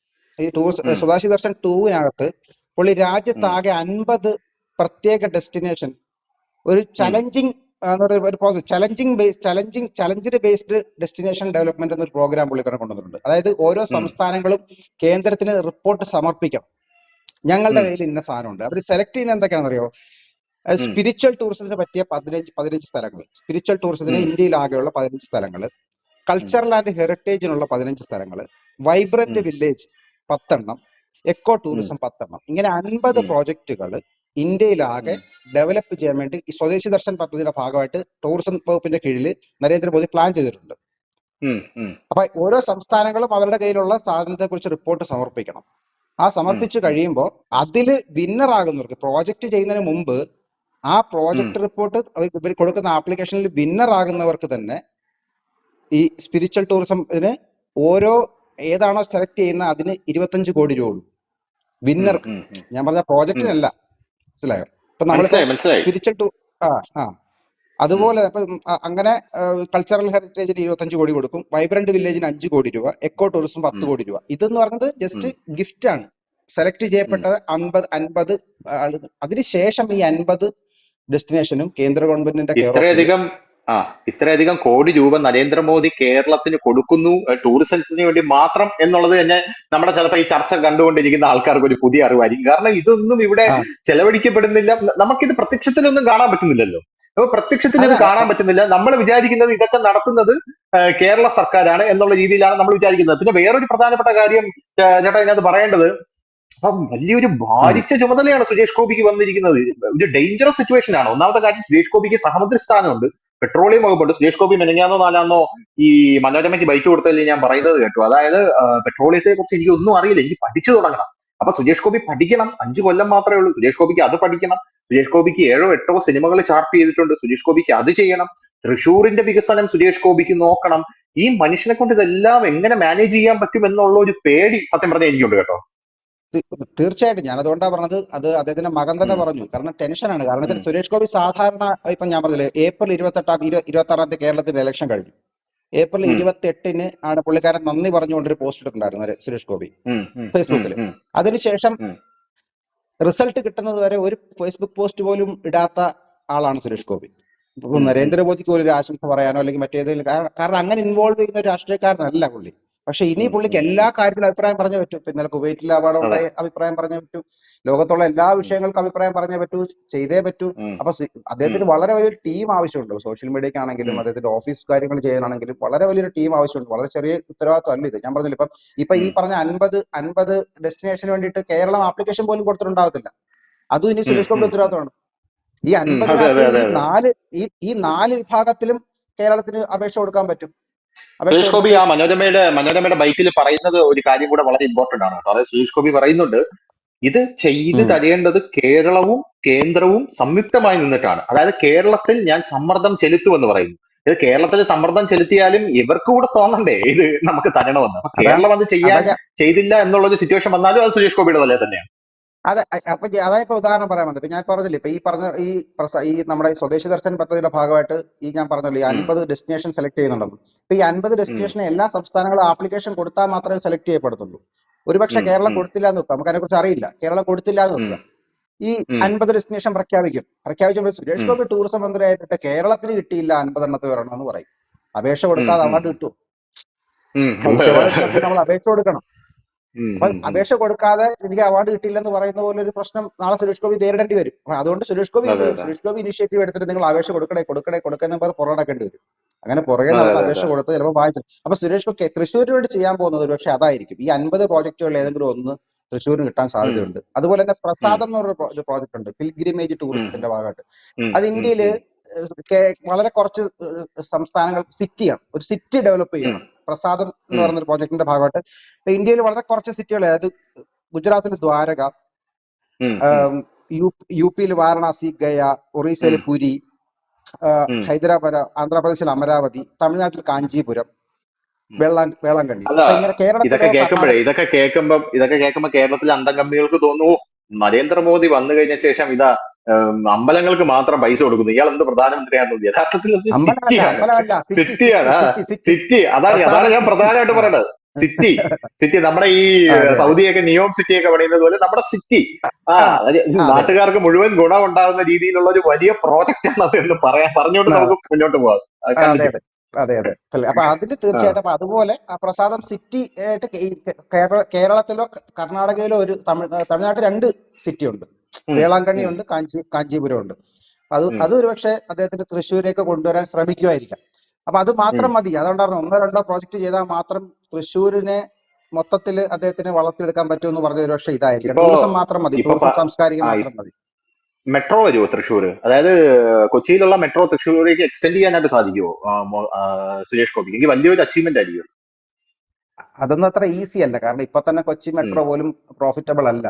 ഈ ടൂ. സ്വദേശി ദർശൻ ടൂവിനകത്ത് പുള്ളി രാജ്യത്താകെ അൻപത് പ്രത്യേക ഡെസ്റ്റിനേഷൻ ഒരു ചലഞ്ചിങ് ഒരു ചലഞ്ചിങ് ബേസ് ചലഞ്ചിങ് ചലഞ്ചിന് ബേസ്ഡ് ഡെസ്റ്റിനേഷൻ ഡെവലപ്മെന്റ് എന്നൊരു പ്രോഗ്രാം പുള്ളിക്കാരൻ കൊണ്ടുവന്നിട്ടുണ്ട്. അതായത് ഓരോ. സംസ്ഥാനങ്ങളും കേന്ദ്രത്തിന് റിപ്പോർട്ട് സമർപ്പിക്കണം. ഞങ്ങളുടെ. കയ്യിൽ ഇന്ന സാധനമുണ്ട്. അവർ സെലക്ട് ചെയ്യുന്ന എന്തൊക്കെയാണെന്നറിയോ? അറിയോ സ്പിരിച്വൽ ടൂറിസത്തിന് പറ്റിയ പതിനഞ്ച് പതിനഞ്ച് സ്ഥലങ്ങൾ. സ്പിരിച്വൽ ടൂറിസത്തിന് ഇന്ത്യയിലാകെയുള്ള ഇന്ത്യയിൽ ആകെയുള്ള പതിനഞ്ച് സ്ഥലങ്ങൾ. കൾച്ചറൽ ആൻഡ് ഹെറിറ്റേജിനുള്ള പതിനഞ്ച് സ്ഥലങ്ങൾ. വൈബ്രന്റ്. വില്ലേജ് പത്തെണ്ണം. എക്കോ ടൂറിസം പത്തെണ്ണം. ഇങ്ങനെ അൻപത്. പ്രോജക്റ്റുകൾ ഇന്ത്യയിലാകെ ഡെവലപ്പ് ചെയ്യാൻ വേണ്ടി ഈ സ്വദേശി ദർശൻ പദ്ധതിയുടെ ഭാഗമായിട്ട് ടൂറിസം വകുപ്പിന്റെ കീഴിൽ നരേന്ദ്രമോദി പ്ലാൻ ചെയ്തിട്ടുണ്ട്. അപ്പൊ ഓരോ സംസ്ഥാനങ്ങളും അവരുടെ കയ്യിലുള്ള സാധനത്തെ കുറിച്ച് റിപ്പോർട്ട് സമർപ്പിക്കണം. ആ സമർപ്പിച്ച് കഴിയുമ്പോൾ അതിൽ വിന്നർ ആകുന്നവർക്ക് പ്രോജക്റ്റ് ചെയ്യുന്നതിന് മുമ്പ് ആ പ്രോജക്റ്റ് റിപ്പോർട്ട് ഇവർ കൊടുക്കുന്ന ആപ്ലിക്കേഷനിൽ വിന്നർ ആകുന്നവർക്ക് തന്നെ ഈ സ്പിരിച്വൽ ടൂറിസം ഇതിന് ഓരോ ഏതാണോ സെലക്ട് ചെയ്യുന്ന അതിന് ഇരുപത്തഞ്ച് കോടി രൂപ കൊടുക്കും. വിന്നർക്ക്. ഞാൻ പറഞ്ഞ പ്രോജക്റ്റിനല്ല മനസ്സിലായോ? ഇപ്പൊ മനസ്സിലായി സ്പിരിച്വൽ ടൂർ ആ ആ. അതുപോലെ അപ്പം അങ്ങനെ കൾച്ചറൽ ഹെറിറ്റേജിന് ഇരുപത്തഞ്ച് കോടി കൊടുക്കും വൈബ്രന്റ് വില്ലേജിന് അഞ്ച് കോടി രൂപ എക്കോ ടൂറിസം പത്ത്. കോടി രൂപ. ഇതെന്ന് പറഞ്ഞത് ജസ്റ്റ് ഗിഫ്റ്റ് ആണ്. സെലക്ട് ചെയ്യപ്പെട്ടത് അൻപത് അൻപത് അതിനുശേഷം ഈ അൻപത് ഡെസ്റ്റിനേഷനും കേന്ദ്ര ഗവൺമെന്റിന്റെ ഇത്രയധികം ആ ഇത്രയധികം കോടി രൂപ നരേന്ദ്രമോദി കേരളത്തിന് കൊടുക്കുന്നു ടൂറിസത്തിന് വേണ്ടി മാത്രം എന്നുള്ളത് തന്നെ നമ്മുടെ ചിലപ്പോൾ ഈ ചർച്ച കണ്ടുകൊണ്ടിരിക്കുന്ന ആൾക്കാർക്ക് ഒരു പുതിയ അറിവായിരിക്കും. കാരണം ഇതൊന്നും ഇവിടെ. ചെലവഴിക്കപ്പെടുന്നില്ല. നമുക്കിത് പ്രത്യക്ഷത്തിലൊന്നും കാണാൻ പറ്റുന്നില്ലല്ലോ. അപ്പൊ പ്രത്യക്ഷത്തിൽ ഇത് കാണാൻ പറ്റുന്നില്ല. നമ്മൾ വിചാരിക്കുന്നത് ഇതൊക്കെ നടത്തുന്നത് കേരള സർക്കാരാണ് എന്നുള്ള രീതിയിലാണ് നമ്മൾ വിചാരിക്കുന്നത്. പിന്നെ വേറൊരു പ്രധാനപ്പെട്ട കാര്യം ചേട്ടാ ഇതിനകത്ത് പറയേണ്ടത് അപ്പം വലിയൊരു ഭാരിച്ച ചുമതലയാണ് സുരേഷ് ഗോപിക്ക് വന്നിരിക്കുന്നത്. ഒരു ഡേഞ്ചറസ് സിറ്റുവേഷൻ ആണ്. ഒന്നാമത്തെ കാര്യം സുരേഷ് ഗോപിക്ക് സഹമന്ത്രി സ്ഥാനമുണ്ട്. പെട്രോളിയം വകുപ്പുണ്ട്. സുരേഷ് ഗോപി മെനഞ്ഞാന്നോ നാലാന്നോ ഈ മനോരമയ്ക്ക് ബൈക്ക് കൊടുത്തതിൽ ഞാൻ പറയുന്നത് കേട്ടു. അതായത് പെട്രോളിയത്തെ കുറിച്ച് എനിക്ക് ഒന്നും അറിയില്ല. എനിക്ക് പഠിച്ചു തുടങ്ങണം. അപ്പൊ സുരേഷ് ഗോപി പഠിക്കണം. അഞ്ചു കൊല്ലം മാത്രമേ ഉള്ളൂ. സുരേഷ് ഗോപിക്ക് അത് പഠിക്കണം. സുരേഷ് ഗോപിക്ക് ഏഴോ എട്ടോ സിനിമകൾ ചാർട്ട് ചെയ്തിട്ടുണ്ട്. സുരേഷ് ഗോപിക്ക് അത് ചെയ്യണം. തൃശൂരിന്റെ വികസനം സുരേഷ് ഗോപിക്ക് നോക്കണം. ഈ മനുഷ്യനെ കൊണ്ട് ഇതെല്ലാം എങ്ങനെ മാനേജ് ചെയ്യാൻ പറ്റും എന്നുള്ള ഒരു പേടി സത്യം പറഞ്ഞാൽ എനിക്കുണ്ട് കേട്ടോ. തീർച്ചയായിട്ടും. ഞാൻ അതുകൊണ്ടാണ് പറഞ്ഞത് അത് അദ്ദേഹത്തിന്റെ മകൻ തന്നെ പറഞ്ഞു. കാരണം ടെൻഷനാണ് കാരണം വെച്ചാൽ സുരേഷ് ഗോപി സാധാരണ ഇപ്പൊ ഞാൻ പറഞ്ഞില്ലേ ഏപ്രിൽ ഇരുപത്തെട്ടാം ഇരുപത്തി ആറാം തീയതി കേരളത്തിൽ ഇലക്ഷൻ കഴിഞ്ഞു. ഏപ്രിൽ. ഇരുപത്തി എട്ടിന് ആണ് പുള്ളിക്കാരൻ നന്ദി പറഞ്ഞുകൊണ്ട് ഒരു പോസ്റ്റ് ഇട്ടിട്ടുണ്ടായിരുന്നു സുരേഷ് ഗോപി ഫേസ്ബുക്കിൽ. അതിനുശേഷം. റിസൾട്ട് കിട്ടുന്നത് വരെ ഒരു ഫേസ്ബുക്ക് പോസ്റ്റ് പോലും ഇടാത്ത ആളാണ് സുരേഷ് ഗോപി ഇപ്പൊ. നരേന്ദ്രമോദിക്ക് ഒരു ആശംസ പറയാനോ അല്ലെങ്കിൽ മറ്റേതെങ്കിലും കാരണം കാരണം അങ്ങനെ ഇൻവോൾവ് ചെയ്യുന്ന ഒരു രാഷ്ട്രീയക്കാരനല്ല പുള്ളി പക്ഷെ ഇനി പുള്ളിക്ക് എല്ലാ കാര്യത്തിലും അഭിപ്രായം പറഞ്ഞു പറ്റൂ. ഇന്നലെ കുവൈറ്റിലെ അപകടമുണ്ടായി അഭിപ്രായം പറഞ്ഞു പറ്റൂ. ലോകത്തുള്ള എല്ലാ വിഷയങ്ങൾക്കും അഭിപ്രായം പറഞ്ഞു പറ്റൂ ചെയ്തേ പറ്റൂ. അപ്പൊ അദ്ദേഹത്തിന് വളരെ വലിയൊരു ടീം ആവശ്യമുണ്ട്. സോഷ്യൽ മീഡിയക്ക് ആണെങ്കിലും അദ്ദേഹത്തിന്റെ ഓഫീസ് കാര്യങ്ങൾ ചെയ്യാനാണെങ്കിലും വളരെ വലിയൊരു ടീം ആവശ്യമുണ്ട്. വളരെ ചെറിയ ഉത്തരവാദിത്വം അല്ല ഇത്. ഞാൻ പറഞ്ഞില്ല ഇപ്പം ഇപ്പൊ ഈ പറഞ്ഞ അൻപത് അൻപത് ഡെസ്റ്റിനേഷന് വേണ്ടിയിട്ട് കേരളം ആപ്ലിക്കേഷൻ പോലും കൊടുത്തിട്ടുണ്ടാവത്തില്ല. അതും ഇനി സുരേഷ് ഗോപിയുടെ ഉത്തരവാദിത്തമാണ് ഈ അൻപതിനകത്ത്. നാല് ഈ ഈ നാല് വിഭാഗത്തിലും കേരളത്തിന് അപേക്ഷ കൊടുക്കാൻ പറ്റും. സുരേഷ് ഗോപി ആ മനോരമയുടെ മനോരമയുടെ ബൈക്കിൽ പറയുന്നത് ഒരു കാര്യം കൂടെ വളരെ ഇമ്പോർട്ടന്റ് ആണ് അതായത് സുരേഷ് ഗോപി പറയുന്നുണ്ട് ഇത് ചെയ്ത് തരേണ്ടത് കേരളവും കേന്ദ്രവും സംയുക്തമായി നിന്നിട്ടാണ്. അതായത് കേരളത്തിൽ ഞാൻ സമ്മർദ്ദം ചെലുത്തുമെന്ന് പറയുന്നു. ഇത് കേരളത്തിൽ സമ്മർദ്ദം ചെലുത്തിയാലും ഇവർക്ക് കൂടെ തോന്നണ്ടേ ഇത് നമുക്ക് തരണമെന്ന്. കേരളം അത് ചെയ്യാൻ ചെയ്തില്ല എന്നുള്ളൊരു സിറ്റുവേഷൻ വന്നാലും അത് സുരേഷ് ഗോപിയുടെ തലേ തന്നെയാണ്. അതെ അപ്പൊ അതായത് ഇപ്പൊ ഉദാഹരണം പറയാൻ വന്നത് ഞാൻ പറഞ്ഞില്ലേ ഇപ്പൊ ഈ പറഞ്ഞ ഈ ഈ നമ്മുടെ സ്വദേശി ദർശൻ പദ്ധതിയുടെ ഭാഗമായിട്ട് ഈ ഞാൻ പറഞ്ഞല്ലോ ഈ. അൻപത് ഡെസ്റ്റിനേഷൻ സെലക്ട് ചെയ്യുന്നുണ്ടെന്ന് ഇപ്പൊ ഈ അൻപത് ഡെസ്റ്റിനേഷൻ എല്ലാ സംസ്ഥാനങ്ങളും ആപ്ലിക്കേഷൻ കൊടുത്താൽ മാത്രമേ സെലക്ട് ചെയ്യപ്പെടുത്തുള്ളൂ ഒരുപക്ഷെ. കേരളം. കൊടുത്തില്ല എന്ന് വെക്കാം നമുക്ക് അതിനെക്കുറിച്ച് അറിയില്ല കേരളം കൊടുത്തില്ല എന്ന് ഉം. ഈ. അൻപത് ഡെസ്റ്റിനേഷൻ പ്രഖ്യാപിക്കും പ്രഖ്യാപിച്ചുമ്പോൾ സുരേഷ് ഗോപി ടൂറിസം മന്ത്രി ആയിട്ട് കേരളത്തിന് കിട്ടിയില്ല അൻപതെണ്ണത്തിൽ വരണമെന്ന് പറയും അപേക്ഷ കൊടുക്കാതെ. അവാർഡ് കിട്ടുമോ നമ്മൾ അപേക്ഷ കൊടുക്കണം. അപേക്ഷ കൊടുക്കാതെ എനിക്ക് അവാർഡ് കിട്ടിയില്ലെന്ന് പറയുന്ന പോലെ ഒരു പ്രശ്നം നാളെ സുരേഷ് ഗോപി നേരിടേണ്ടി വരും. അപ്പൊ അതുകൊണ്ട് സുരേഷ് ഗോപി. സുരേഷ് ഗോപി ഇനിഷ്യേറ്റീവ് എടുത്തിട്ട് നിങ്ങൾ അപേക്ഷ കൊടുക്കണേ കൊടുക്കണേ കൊടുക്കണേ പറഞ്ഞ് പുറകടക്കേണ്ടി വരും. അങ്ങനെ പുറകെ നമ്മൾ നടന്ന് അപേക്ഷ കൊടുത്ത് ചിലപ്പോൾ വായിച്ചു അപ്പൊ സുരേഷ് ഗോപി തൃശ്ശൂരിന് വേണ്ടി ചെയ്യാൻ പോകുന്നത് പക്ഷെ അതായിരിക്കും. ഈ അൻപത് പ്രോജക്റ്റുകളിൽ ഏതെങ്കിലും ഒന്ന് തൃശ്ശൂരിന് കിട്ടാൻ സാധ്യതയുണ്ട്. അതുപോലെ തന്നെ പ്രസാദം എന്ന് പറഞ്ഞ ഒരു പ്രോജക്റ്റ് ഉണ്ട്. പിൽഗ്രിമേജ് ടൂറിസത്തിന്റെ ഭാഗമായിട്ട്. അത് കേ- വളരെ കുറച്ച് സംസ്ഥാനങ്ങൾ സിറ്റിയാണ് ഒരു സിറ്റി ഡെവലപ്പ് ചെയ്യണം. പ്രസാദം എന്ന്. പറയുന്ന ഒരു പ്രോജക്റ്റിന്റെ ഭാഗമായിട്ട് ഇപ്പൊ ഇന്ത്യയിൽ വളരെ കുറച്ച് സിറ്റികൾ അതായത് ഗുജറാത്തിൽ ദ്വാരക. യു പിയിൽ വാരണാസി ഗയ ഒറീസയിൽ പുരി ഹൈദരാബാദ് ആന്ധ്രാപ്രദേശിൽ അമരാവതി തമിഴ്നാട്ടിൽ കാഞ്ചീപുരം. വെള്ളാ വേളാങ്കണ്ണി ഇതൊക്കെ കേൾക്കുമ്പോഴേ ഇതൊക്കെ കേൾക്കുമ്പോ ഇതൊക്കെ കേൾക്കുമ്പോ കേരളത്തിലെ അന്തം കമ്പനികൾക്ക് തോന്നുന്നു "ഓ, നരേന്ദ്രമോദി വന്നു കഴിഞ്ഞ ശേഷം ഇതാ അമ്പലങ്ങൾക്ക് മാത്രം പൈസ കൊടുക്കുന്നു. ഇയാൾ എന്ത് പ്രധാനമന്ത്രിയാണെന്ന് യഥാർത്ഥത്തിൽ സിറ്റിയാണ്. സിറ്റി സിറ്റിയാണ് സിറ്റി അതാണ് അതാണ് ഞാൻ പ്രധാനമായിട്ട് പറയുന്നത് സിറ്റി. സിറ്റി. നമ്മുടെ ഈ. സൗദിയൊക്കെ നിയോം സിറ്റിയൊക്കെ പണിയുന്നത് പോലെ നമ്മുടെ സിറ്റി. ആ നാട്ടുകാർക്ക് മുഴുവൻ ഗുണം ഉണ്ടാകുന്ന രീതിയിലുള്ള ഒരു വലിയ പ്രോജക്റ്റ് ആണ് അത് എന്ന് പറയാൻ പറഞ്ഞുകൊണ്ട് നമുക്ക് മുന്നോട്ട് പോകാം. അതെ അതെ അപ്പൊ അതിന് തീർച്ചയായിട്ടും അപ്പൊ അതുപോലെ ആ പ്രസാദം സിറ്റി ആയിട്ട് കേരളത്തിലോ കർണാടകയിലോ ഒരു തമിഴ് തമിഴ്നാട്ടിൽ രണ്ട് സിറ്റി ഉണ്ട് വേളാങ്കണ്ണി ഉണ്ട് കാഞ്ചി കാഞ്ചീപുരം ഉണ്ട് അത്. അത് ഒരുപക്ഷെ അദ്ദേഹത്തിന് തൃശ്ശൂരേക്ക് കൊണ്ടുവരാൻ ശ്രമിക്കുമായിരിക്കാം അപ്പൊ അത് മാത്രം മതി. അതുകൊണ്ടാണ് ഒന്നോ രണ്ടോ പ്രോജക്റ്റ് ചെയ്താൽ മാത്രം തൃശ്ശൂരിനെ മൊത്തത്തിൽ അദ്ദേഹത്തിന് വളർത്തിയെടുക്കാൻ പറ്റുമെന്ന് പറഞ്ഞ ഒരുപക്ഷെ ഇതായിരിക്കും. ടൂറിസം മാത്രം മതി. ടൂറിസം സാംസ്കാരികം മാത്രം മതി. മെട്രോ വരുമോ തൃശ്ശൂർ അതായത് കൊച്ചിയിലുള്ള മെട്രോ തൃശ്ശൂരേക്ക് എക്സ്റ്റെൻഡ് ചെയ്യാനായിട്ട് സാധിക്കുമോ സുരേഷ് ഗോപി എനിക്ക് വലിയൊരു അച്ചീവ്മെന്റ് ആയിരിക്കും. അതൊന്നും അത്ര ഈസി അല്ല. കാരണം ഇപ്പൊ തന്നെ കൊച്ചി മെട്രോ പോലും പ്രോഫിറ്റബിൾ അല്ല.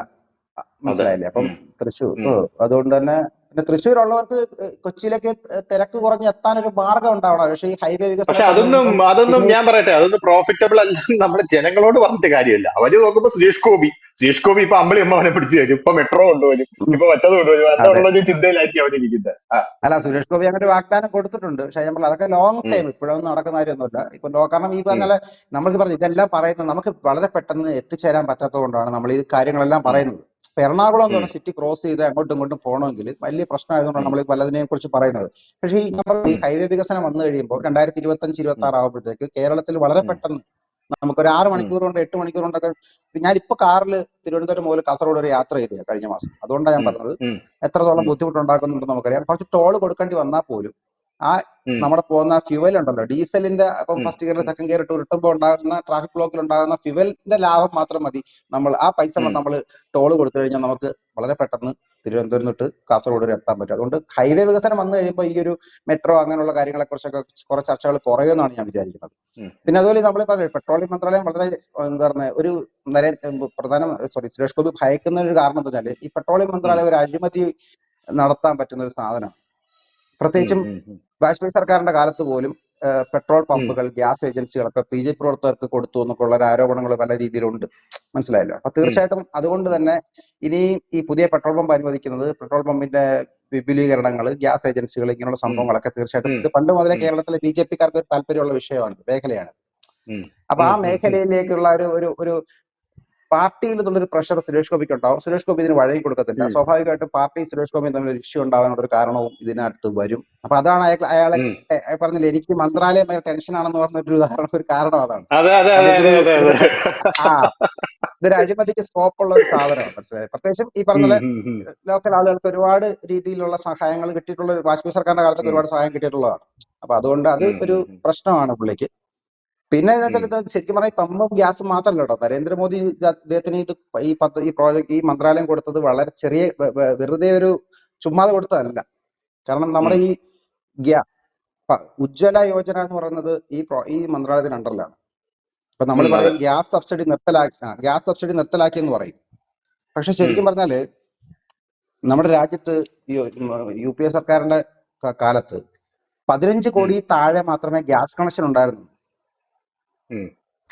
മനസ്സിലായില്ലേ? അപ്പം. തൃശ്ശൂർ. അതുകൊണ്ട് തന്നെ പിന്നെ തൃശ്ശൂർ ഉള്ളവർക്ക് കൊച്ചിയിലേക്ക് തിരക്ക് കുറഞ്ഞ് എത്താൻ ഒരു മാർഗം ഉണ്ടാവണം പക്ഷേ ഈ ഹൈവേ പക്ഷെ വികസനം അതൊന്നും അതൊന്നും ഞാൻ പറയട്ടെ അതൊന്നും പ്രോഫിറ്റബിൾ അല്ല നമ്മുടെ ജനങ്ങളോട് പറഞ്ഞിട്ട് കാര്യമില്ല. അവർ നോക്കുമ്പോ സുരേഷ് ഗോപി സുരേഷ് ഗോപി ഇപ്പൊ അമ്പളി അമ്മ പിടിച്ചു തരും ഇപ്പൊ മെട്രോ കൊണ്ടുവരും ഇപ്പൊ മറ്റത് കൊണ്ടുവരും ഒരു ചിന്തയിലായിരിക്കും അവരിയ്ക്കുന്നത് ആ. അല്ല സുരേഷ് ഗോപി അങ്ങനെ ഒരു വാഗ്ദാനം കൊടുത്തിട്ടുണ്ട്. പക്ഷെ നമ്മൾ അതൊക്കെ ലോങ് ടൈം ഇപ്പോഴൊന്നും നടക്കുന്ന കാര്യമൊന്നുമില്ല ഇപ്പൊ കാരണം ഈ പറഞ്ഞ നമ്മൾക്ക് പറഞ്ഞു ഇതെല്ലാം പറയുന്നത് നമുക്ക് വളരെ പെട്ടെന്ന് എത്തിച്ചേരാൻ പറ്റാത്തത് കൊണ്ടാണ് നമ്മൾ ഈ കാര്യങ്ങളെല്ലാം പറയുന്നത്. എറണാകുളം എന്ന് പറഞ്ഞ സിറ്റി ക്രോസ് ചെയ്ത് അങ്ങോട്ടും ഇങ്ങോട്ടും പോകണമെങ്കിൽ വലിയ പ്രശ്നമായതുകൊണ്ടാണ് നമ്മൾ പലതിനെയും കുറിച്ച് പറയുന്നത്. പക്ഷേ ഈ നമ്മൾ ഈ ഹൈവേ വികസനം വന്നു കഴിയുമ്പോൾ രണ്ടായിരത്തി ഇരുപത്തി അഞ്ച് ഇരുപത്തി ആറ് ആകുമ്പോഴത്തേക്ക് കേരളത്തിൽ വളരെ പെട്ടെന്ന് നമുക്കൊരു ആറ് മണിക്കൂർ കൊണ്ട് എട്ട് മണിക്കൂർ കൊണ്ടൊക്കെ ഞാനിപ്പോ കാറിൽ തിരുവനന്തപുരം മുതൽ കാസർഗോഡ് ഒരു യാത്ര ചെയ്തത് കഴിഞ്ഞ മാസം. അതുകൊണ്ടാണ് ഞാൻ പറഞ്ഞത്. എത്രത്തോളം. ബുദ്ധിമുട്ടുണ്ടാക്കുന്നുണ്ടെന്ന് നമുക്കറിയാം. കുറച്ച് ടോൾ കൊടുക്കേണ്ടി വന്നാൽ പോലും ആ. നമ്മുടെ പോകുന്ന ഫ്യുവൽ ഉണ്ടല്ലോ. ഡീസലിന്റെ അപ്പം ഫസ്റ്റ് ഗിയർ. സെക്കൻഡ് ഗിയർ ഇട്ട് ഉരുട്ടുമ്പോൾ ഉണ്ടാകുന്ന ട്രാഫിക് ബ്ലോക്കിൽ ഉണ്ടാകുന്ന ഫ്യുവലിന്റെ ലാഭം മാത്രം മതി. നമ്മൾ ആ പൈസ നമ്മൾ ടോൾ കൊടുത്തു കഴിഞ്ഞാൽ നമുക്ക് വളരെ പെട്ടെന്ന് തിരുവനന്തപുരം തൊട്ട് കാസർഗോഡ് വരെ എത്താൻ പറ്റും. അതുകൊണ്ട് ഹൈവേ വികസനം വന്നു കഴിയുമ്പോൾ ഈ ഒരു മെട്രോ അങ്ങനെയുള്ള കാര്യങ്ങളെ കുറിച്ചൊക്കെ കുറെ ചർച്ചകൾ കുറയുമെന്നാണ് ഞാൻ വിചാരിക്കുന്നത്. പിന്നെ അതുപോലെ നമ്മൾ പറഞ്ഞു പെട്രോളിയം മന്ത്രാലയം വളരെ എന്താ പറയുക ഒരു പ്രധാന സോറി സുരേഷ് ഗോപി ഭയക്കുന്ന ഒരു കാരണം എന്താ വെച്ചാൽ ഈ പെട്രോളിയം മന്ത്രാലയം ഒരു അഴിമതി നടത്താൻ പറ്റുന്ന ഒരു സാധനമാണ് പ്രത്യേകിച്ചും. വാജ്പേയി സർക്കാരിന്റെ കാലത്ത് പോലും പെട്രോൾ പമ്പുകൾ ഗ്യാസ് ഏജൻസികളൊക്കെ ബി ജെ പി പ്രവർത്തകർക്ക് കൊടുത്തു എന്നൊക്കെ ഉള്ള ഒരു ആരോപണങ്ങൾ പല രീതിയിലുണ്ട്. മനസ്സിലായല്ലോ? അപ്പൊ തീർച്ചയായിട്ടും അതുകൊണ്ട് തന്നെ ഇനി ഈ പുതിയ പെട്രോൾ പമ്പ് അനുവദിക്കുന്നത് പെട്രോൾ പമ്പിന്റെ വിപുലീകരണങ്ങൾ ഗ്യാസ് ഏജൻസികൾ ഇങ്ങനെയുള്ള സംഭവങ്ങളൊക്കെ തീർച്ചയായിട്ടും ഇത് പണ്ട് മുതലേ കേരളത്തിലെ ബി ജെ പിക്കാർക്ക് ഒരു താല്പര്യമുള്ള വിഷയമാണ് മേഖലയാണ്. അപ്പൊ ആ. മേഖലയിലേക്കുള്ള ഒരു ഒരു ഒരു പാർട്ടിയിൽ നിന്നുള്ളൊരു പ്രഷർ സുരേഷ് ഗോപിക്ക് ഉണ്ടാവും. സുരേഷ് ഗോപി ഇതിന് വഴങ്ങി കൊടുക്കത്തില്ല. സ്വാഭാവികമായിട്ടും പാർട്ടി സുരേഷ് ഗോപി തമ്മിൽ ഒരു ഇഷ്യൂ ഉണ്ടാവാനുള്ള ഒരു കാരണവും ഇതിനകത്ത് വരും. അപ്പൊ അതാണ് അയാൾ അയാളെ പറഞ്ഞില്ല എനിക്ക് മന്ത്രാലയം ഭയങ്കര ടെൻഷൻ ആണെന്ന് പറഞ്ഞൊരു ഉദാഹരണം ഒരു കാരണം അതാണ്. അതെ അതെ അതെ അതെ അതെ അതെ. ആ ഇതൊരു അഴിമതിക്ക് സ്കോപ്പ് ഉള്ള ഒരു സാധനമാണ് മനസ്സിലായത് പ്രത്യേകിച്ചും ഈ പറഞ്ഞ. ലോക്കൽ ആളുകൾക്ക് ഒരുപാട് രീതിയിലുള്ള സഹായങ്ങൾ കിട്ടിയിട്ടുള്ള ഒരു വാജ്പേയി സർക്കാരിന്റെ കാലത്തൊക്കെ. ഒരുപാട് സഹായം കിട്ടിയിട്ടുള്ളതാണ്. അപ്പൊ അതുകൊണ്ട് അത് ഒരു പ്രശ്നമാണ് പുള്ളിക്ക്. പിന്നെ വെച്ചാൽ ശരിക്കും പറഞ്ഞാൽ പമ്പും ഗ്യാസും മാത്രമല്ല കേട്ടോ നരേന്ദ്രമോദി അദ്ദേഹത്തിന് ഇത് ഈ പത്ത് ഈ പ്രോജക്റ്റ് ഈ മന്ത്രാലയം കൊടുത്തത് വളരെ ചെറിയ വെറുതെ ഒരു ചുമ്മാതെ കൊടുത്തതല്ല. കാരണം നമ്മുടെ ഈ ഗ്യാ ഉജ്ജ്വല യോജന എന്ന് പറയുന്നത് ഈ പ്രോ- ഈ മന്ത്രാലയത്തിന് അണ്ടറിലാണ്. ഇപ്പൊ നമ്മൾ പറയും ഗ്യാസ് സബ്സിഡി നിർത്തലാക്കി ഗ്യാസ് സബ്സിഡി നിർത്തലാക്കി എന്ന് പറയും. പക്ഷെ ശരിക്കും പറഞ്ഞാൽ നമ്മുടെ രാജ്യത്ത് ഈ യു പി എ സർക്കാരിന്റെ കാലത്ത് പതിനഞ്ച് കോടി താഴെ മാത്രമേ ഗ്യാസ് കണക്ഷൻ ഉണ്ടായിരുന്നു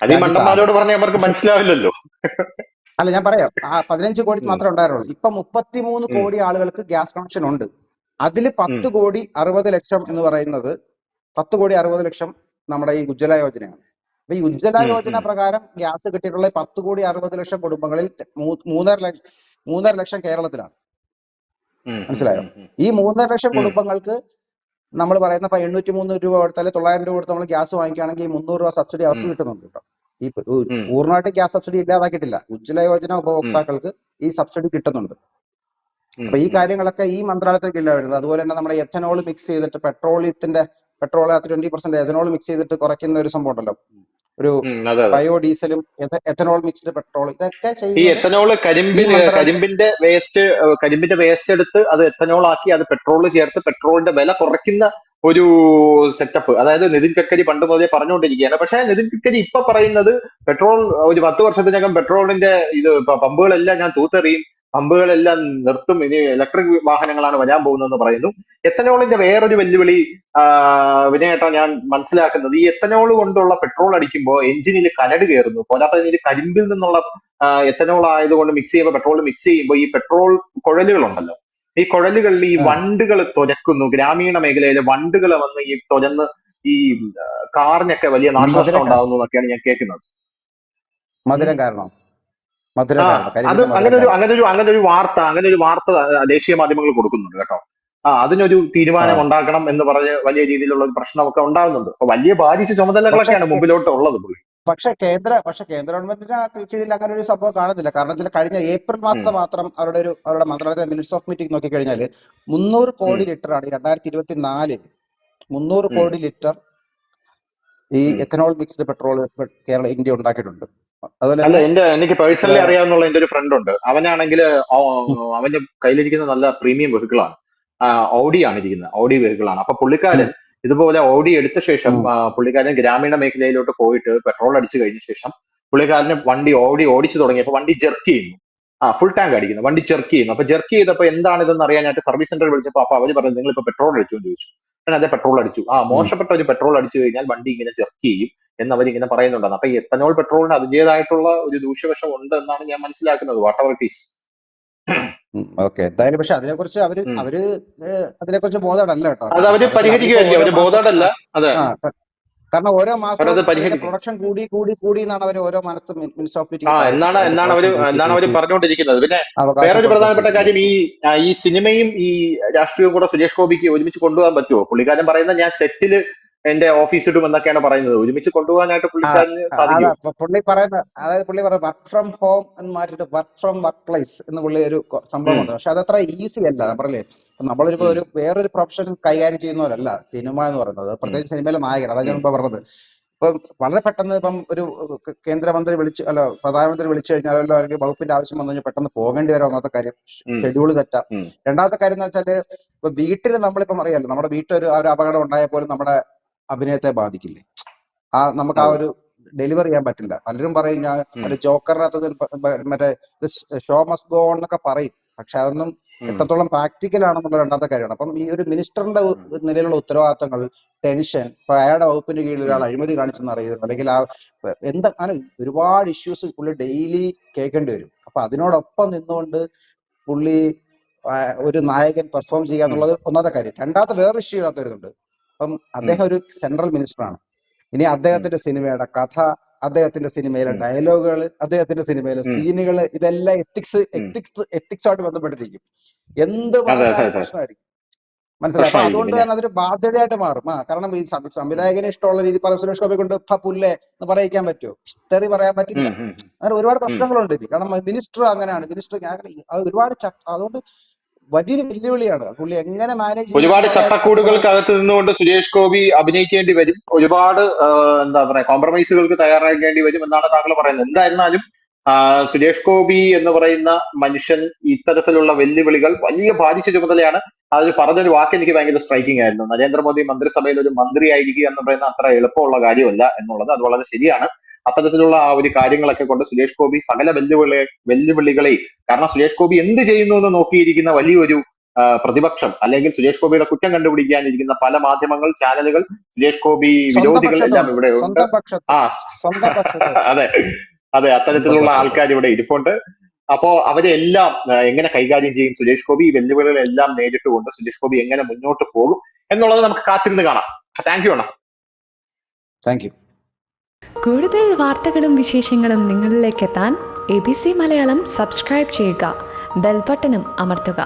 അത് ഈ മണ്ടന്മാരോട് അവർക്ക് മനസ്സിലാവില്ലല്ലോ. അല്ല ഞാൻ പറയാം. ആ പതിനഞ്ച് കോടി മാത്രമേ ഉണ്ടായിരുന്നുള്ളൂ. ഇപ്പൊ മുപ്പത്തിമൂന്ന്. കോടി ആളുകൾക്ക് ഗ്യാസ് കണക്ഷൻ ഉണ്ട്. അതിൽ പത്ത് കോടി അറുപത് ലക്ഷം എന്ന് പറയുന്നത് പത്ത് കോടി അറുപത് ലക്ഷം നമ്മുടെ ഈ ഉജ്ജ്വല യോജനയാണ്. അപ്പൊ ഈ ഉജ്ജ്വല യോജന പ്രകാരം ഗ്യാസ് കിട്ടിയിട്ടുള്ള പത്ത് കോടി അറുപത് ലക്ഷം കുടുംബങ്ങളിൽ മൂന്നര ലക്ഷം മൂന്നര ലക്ഷം കേരളത്തിലാണ്. മനസ്സിലായോ? ഈ മൂന്നര ലക്ഷം കുടുംബങ്ങൾക്ക് നമ്മൾ പറയുന്ന ഇപ്പൊ എണ്ണൂറ്റി മൂന്ന് രൂപ കൊടുത്താൽ തൊള്ളായിരം രൂപ കൊടുത്ത് നമ്മൾ ഗ്യാസ് വാങ്ങിക്കുകയാണെങ്കിൽ മുന്നൂറ് രൂപ സബ്സിഡി അവർക്ക് കിട്ടുന്നുണ്ട് കേട്ടോ. ഈ പൂർണമായിട്ട് ഗ്യാസ് സബ്സിഡി ഇല്ലാതാക്കിയിട്ടില്ല. ഉജ്ജ്വല യോജന ഉപഭോക്താക്കൾക്ക് ഈ സബ്സിഡി കിട്ടുന്നുണ്ട്. അപ്പൊ ഈ കാര്യങ്ങളൊക്കെ ഈ മന്ത്രാലയത്തിൽ കീഴിലാണ് വരുന്നത്. അതുപോലെ തന്നെ നമ്മുടെ എഥനോൾ മിക്സ് ചെയ്തിട്ട് പെട്രോളിയത്തിന്റെ petrol twenty percent ethanol mix ചെയ്തിട്ട് കുറയ്ക്കുന്ന ഒരു സംഭവം ഉണ്ടല്ലോ. ഒരു ബയോ ഡീസലും എഥനോൾ മിക്സ്ഡ് പെട്രോൾ ഇതൊക്കെ ഈ എത്തനോൾ കരിമ്പിന് കരിമ്പിന്റെ വേസ്റ്റ് കരിമ്പിന്റെ വേസ്റ്റ് എടുത്ത് അത് എത്തനോൾ ആക്കി അത് പെട്രോൾ ചേർത്ത് പെട്രോളിന്റെ വില കുറയ്ക്കുന്ന ഒരു സെറ്റപ്പ്. അതായത് നിതിൻ ഗഡ്കരി പണ്ട് മുതലേ പറഞ്ഞുകൊണ്ടിരിക്കുകയാണ്. പക്ഷേ നിതിൻ ഗഡ്കരി ഇപ്പൊ പറയുന്നത് പെട്രോൾ ഒരു പത്ത് വർഷത്തിനകം പെട്രോളിന്റെ ഇത് പമ്പുകളെല്ലാം ഞാൻ തൂത്തെറിയും. പമ്പുകളെല്ലാം നിർത്തും. ഇനി ഇലക്ട്രിക് വാഹനങ്ങളാണ് വരാൻ പോകുന്നതെന്ന് പറയുന്നു. എത്തനോളിന്റെ വേറൊരു വെല്ലുവിളി വിനയേട്ടാ ഞാൻ മനസ്സിലാക്കുന്നത്. ഈ എത്തനോൾ കൊണ്ടുള്ള പെട്രോൾ അടിക്കുമ്പോൾ എഞ്ചിനിൽ കരട് കയറുന്നു. പോരാത്തതിന് കരിമ്പിൽ നിന്നുള്ള എത്തനോൾ ആയതുകൊണ്ട് മിക്സ് ചെയ്യുമ്പോൾ പെട്രോൾ മിക്സ് ചെയ്യുമ്പോൾ ഈ പെട്രോൾ കുഴലുകളുണ്ടല്ലോ. ഈ കുഴലുകളിൽ ഈ. വണ്ടുകൾ തുരക്കുന്നു ഗ്രാമീണ മേഖലയിലെ വണ്ടുകൾ വന്ന് ഈ തുരന്ന് ഈ കാറിനൊക്കെ വലിയ നാശനഷ്ടം ഉണ്ടാകുന്നു എന്നൊക്കെയാണ് ഞാൻ കേൾക്കുന്നത്. മധുരം കാരണം. അത് അങ്ങനെ ഒരു അങ്ങനെ ഒരു അങ്ങനെ ഒരു വാർത്ത അങ്ങനെ ഒരു വാർത്ത ദേശീയ മാധ്യമങ്ങൾ കൊടുക്കുന്നുണ്ട് കേട്ടോ. ആ അതിനൊരു തീരുമാനം ഉണ്ടാക്കണം എന്ന് പറഞ്ഞ് വലിയ രീതിയിലുള്ള ഒരു പ്രശ്നമൊക്കെ ഉണ്ടാകുന്നുണ്ട്. അപ്പൊ വലിയ ബാധിച്ച ചുമതലകളൊക്കെയാണ് മുമ്പിലോട്ട് ഉള്ളത് പുള്ളി. പക്ഷെ കേന്ദ്ര പക്ഷെ കേന്ദ്ര ഗവൺമെന്റിന് കീഴിൽ അങ്ങനെ ഒരു സംഭവം കാണുന്നില്ല. കാരണം ചില കഴിഞ്ഞ ഏപ്രിൽ മാസത്തെ മാത്രം അവരുടെ ഒരു അവരുടെ മന്ത്രാലയത്തെ മിനിറ്റ്സ് ഓഫ് മീറ്റിംഗ് നോക്കി നോക്കിക്കഴിഞ്ഞാൽ മുന്നൂറ് കോടി ലിറ്റർ ആണ് രണ്ടായിരത്തി ഇരുപത്തി നാലിൽ മുന്നൂറ്. കോടി ലിറ്റർ ഈ. Ethanol mixed petrol Kerala India ഉണ്ടാക്കിയിട്ടുണ്ട്. അല്ല എന്റെ എനിക്ക് പേഴ്സണലി. അറിയാവുന്ന എന്റെ ഒരു ഫ്രണ്ട് ഉണ്ട്. അവനാണെങ്കിൽ അവന്റെ കയ്യിലിരിക്കുന്ന നല്ല പ്രീമിയം വെഹിക്കിളാണ് ഓഡി ആണ് ഇരിക്കുന്നത്. ഓഡി വെഹിക്കിളാണ് അപ്പൊ പുള്ളിക്കാരൻ ഇതുപോലെ ഓഡി എടുത്ത ശേഷം. പുള്ളിക്കാരൻ ഗ്രാമീണ മേഖലയിലോട്ട് പോയിട്ട് പെട്രോൾ അടിച്ചു കഴിഞ്ഞ ശേഷം പുള്ളിക്കാരന് വണ്ടി ഓടി ഓടിച്ചു തുടങ്ങിയപ്പോൾ വണ്ടി ജെർക്ക് ചെയ്യുന്നു. ആ ഫുൾ ടാങ്ക് അടിക്കുന്നു. വണ്ടി ജെർക്ക് ചെയ്യുന്നു. അപ്പൊ ജെർക്ക് ചെയ്തപ്പോൾ എന്താണ് ഇതെന്ന് അറിയാനായിട്ട് സർവീസ് സെന്ററിൽ വിളിച്ചപ്പോൾ അപ്പൊ അവർ പറഞ്ഞു നിങ്ങൾ ഇപ്പൊ പെട്രോൾ അടിച്ചു? എന്ന് ചോദിച്ചു. ഞാൻ അതെ പെട്രോൾ അടിച്ചു. ആ മോശപ്പെട്ട ഒരു പെട്രോൾ അടിച്ചു കഴിഞ്ഞാൽ വണ്ടി ഇങ്ങനെ ജെർക്ക് ചെയ്യും എന്ന് അവരിങ്ങനെ പറയുന്നുണ്ടെന്ന്. അപ്പൊ എത്തനോൾ പെട്രോളിന് അതിന്റേതായിട്ടുള്ള ഒരു ദൂഷ്യവശം ഉണ്ട് എന്നാണ് ഞാൻ മനസ്സിലാക്കുന്നത്. Whatever it is okay എന്തായാലും പക്ഷെ അതിനെ കുറിച്ച് അവർ അവർ അതിനെ കുറിച്ച് ബോധമല്ല കേട്ടോ. അത് അവർ പരിഹരിക്കുകയല്ലേ? അവർ ബോധമല്ല അതെ. കാരണം ഓരോ പരിഹരിക്കും. പ്രൊഡക്ഷൻ കൂടി കൂടി കൂടി എന്നാണ് അവർ ഓരോ ആ എന്നാണ് എന്നാണ് അവർ എന്നാണ് അവർ പറഞ്ഞുകൊണ്ടിരിക്കുന്നത്. പിന്നെ വേറൊരു പ്രധാനപ്പെട്ട കാര്യം ഈ ഈ സിനിമയും ഈ രാഷ്ട്രീയവും കൂടെ സുരേഷ് ഗോപിക്ക് ഒരുമിച്ച് കൊണ്ടുപോകാൻ പറ്റുമോ? പുള്ളിക്കാരൻ പറയുന്നത് ഞാൻ സെറ്റിൽ എന്റെ ഓഫീസിലും എന്നൊക്കെയാണ് പറയുന്നത്. ഒരുമിച്ച് കൊണ്ടുപോകാനായിട്ട് പുള്ളിക്കാരന് സാധിക്കും. പുള്ളി പറയുന്ന അതായത് പുള്ളി പറയുന്നത് വർക്ക് ഫ്രം ഹോം എന്ന് മാറ്റിട്ട് വർക്ക് ഫ്രം വർക്ക് പ്ലേസ് എന്ന് പുള്ളി ഒരു സംഭവമുണ്ട് പക്ഷെ അതത്ര ഈസി അല്ല പറഞ്ഞില്ലേ. നമ്മളൊരു ഒരു വേറൊരു പ്രൊഫഷൻ കൈകാര്യം ചെയ്യുന്നവരല്ല സിനിമ എന്ന് പറയുന്നത്. പ്രത്യേകിച്ച് സിനിമയിലെ നായകൻ അതാണ് ഞാൻ. ഇപ്പൊ പറഞ്ഞത്. ഇപ്പം വളരെ പെട്ടെന്ന് ഇപ്പം ഒരു കേന്ദ്രമന്ത്രി വിളിച്ചു അല്ല പ്രധാനമന്ത്രി വിളിച്ചു കഴിഞ്ഞാലോ അല്ലെങ്കിൽ വകുപ്പിന്റെ ആവശ്യം വന്നു കഴിഞ്ഞാൽ പെട്ടെന്ന് പോകേണ്ടി വരാം ഒന്നാമത്തെ കാര്യം. ഷെഡ്യൂൾ തെറ്റാം രണ്ടാമത്തെ കാര്യം എന്ന് വെച്ചാൽ ഇപ്പൊ വീട്ടിൽ നമ്മളിപ്പം അറിയാലോ നമ്മുടെ വീട്ടിൽ ഒരു ഒരു അപകടം ഉണ്ടായാൽ പോലും നമ്മുടെ അഭിനയത്തെ ബാധിക്കില്ലേ? ആ നമുക്ക് ആ ഒരു ഡെലിവർ ചെയ്യാൻ പറ്റില്ല. പലരും പറയും ഞാൻ. ഒരു ജോക്കറിനകത്ത് മറ്റേ ഷോ മസ് ഗോ എന്നൊക്കെ പറയും. പക്ഷെ അതൊന്നും എത്രത്തോളം പ്രാക്ടിക്കൽ ആണെന്നുള്ള രണ്ടാമത്തെ കാര്യമാണ്. അപ്പം ഈ ഒരു മിനിസ്റ്ററിന്റെ നിലയിലുള്ള ഉത്തരവാദിത്തങ്ങൾ ടെൻഷൻ ഇപ്പൊ അയാളുടെ വകുപ്പിന്റെ കീഴിൽ ഒരാൾ അഴിമതി കാണിച്ചെന്ന് അറിയുന്നു അല്ലെങ്കിൽ ആ എന്താ അങ്ങനെ ഒരുപാട് ഇഷ്യൂസ് പുള്ളി ഡെയിലി കേൾക്കേണ്ടി വരും. അപ്പൊ അതിനോടൊപ്പം നിന്നുകൊണ്ട് പുള്ളി ഒരു നായകൻ പെർഫോം ചെയ്യുക എന്നുള്ളത് ഒന്നാമത്തെ കാര്യം. രണ്ടാമത്തെ വേറൊരു ഇഷ്യൂ ഇതിനകത്ത് വരുന്നുണ്ട്. അപ്പം അദ്ദേഹം ഒരു സെൻട്രൽ മിനിസ്റ്റർ ആണ്. ഇനി അദ്ദേഹത്തിന്റെ സിനിമയുടെ കഥ അദ്ദേഹത്തിന്റെ സിനിമയിലെ ഡയലോഗുകൾ അദ്ദേഹത്തിന്റെ സിനിമയിലെ. സീനുകൾ ഇതെല്ലാം എത്തിക്സ് എത്തിക്സ് എത്തിക്സ് ആയിട്ട് ബന്ധപ്പെട്ടിരിക്കും. എന്ത് പറഞ്ഞാലും. പ്രശ്നമായിരിക്കും. മനസ്സിലായി? അപ്പൊ അതുകൊണ്ട് തന്നെ അതൊരു ബാധ്യതയായിട്ട് മാറും. ആ കാരണം ഈ സംവിധായകന് ഇഷ്ടമുള്ള രീതി പറ സുരേഷ് ഗോപി കൊണ്ട് പുല്ലേ എന്ന് പറയിക്കാൻ പറ്റുമോ? തെറി പറയാൻ പറ്റില്ല. അങ്ങനെ ഒരുപാട് പ്രശ്നങ്ങളുണ്ട് കാരണം മിനിസ്റ്റർ അങ്ങനെയാണ്. മിനിസ്റ്റർ അത് ഒരുപാട് അതുകൊണ്ട് വലിയൊരു വെല്ലുവിളിയാണ്. പുള്ളി എങ്ങനെ മാനേജ് ഒരുപാട് ചട്ടക്കൂടുകൾക്ക് അകത്ത് നിന്നുകൊണ്ട് സുരേഷ് ഗോപി അഭിനയിക്കേണ്ടി വരും. ഒരുപാട് എന്താ പറയാ കോംപ്രമൈസുകൾക്ക് തയ്യാറാക്കേണ്ടി വരും എന്നാണ് താങ്കൾ പറയുന്നത്. എന്തായിരുന്നാലും സുരേഷ് ഗോപി എന്ന് പറയുന്ന മനുഷ്യൻ ഇത്തരത്തിലുള്ള വെല്ലുവിളികൾ വലിയ ബാധിച്ച ചുമതലയാണ്. അതിൽ പറഞ്ഞൊരു വാക്ക് എനിക്ക് ഭയങ്കര സ്ട്രൈക്കിംഗ് ആയിരുന്നു. നരേന്ദ്രമോദി മന്ത്രിസഭയിൽ ഒരു മന്ത്രി ആയിരിക്കുക എന്ന് പറയുന്ന അത്ര എളുപ്പമുള്ള കാര്യമല്ല എന്നുള്ളത് അത് വളരെ ശരിയാണ്. അത്തരത്തിലുള്ള ആ ഒരു കാര്യങ്ങളൊക്കെ കൊണ്ട് സുരേഷ് ഗോപി സകല വെല്ലുവിളി വെല്ലുവിളികളെയും കാരണം സുരേഷ് ഗോപി എന്ത് ചെയ്യുന്നു എന്ന് നോക്കിയിരിക്കുന്ന വലിയൊരു പ്രതിപക്ഷം അല്ലെങ്കിൽ സുരേഷ് ഗോപിയുടെ കുറ്റം കണ്ടുപിടിക്കാനിരിക്കുന്ന പല മാധ്യമങ്ങൾ ചാനലുകൾ സുരേഷ് ഗോപി വിരോധികൾ എല്ലാം ഇവിടെ ഉണ്ട്. ആ അതെ. അതെ അത്തരത്തിലുള്ള ആൾക്കാർ ഇവിടെ ഇരിപ്പുണ്ട്. അപ്പോ അവരെല്ലാം എങ്ങനെ കൈകാര്യം ചെയ്യും സുരേഷ് ഗോപി? ഈ വെല്ലുവിളികളെല്ലാം നേരിട്ടുകൊണ്ട് സുരേഷ് ഗോപി എങ്ങനെ മുന്നോട്ട് പോകും എന്നുള്ളത് നമുക്ക് കാത്തിരുന്ന് കാണാം. താങ്ക് യു അണ്ണ. താങ്ക് യു കൂടുതൽ വാർത്തകളും വിശേഷങ്ങളും നിങ്ങളിലേക്ക് എത്താൻ A B C Malayalam subscribe ചെയ്യുക ബെൽബട്ടനും അമർത്തുക.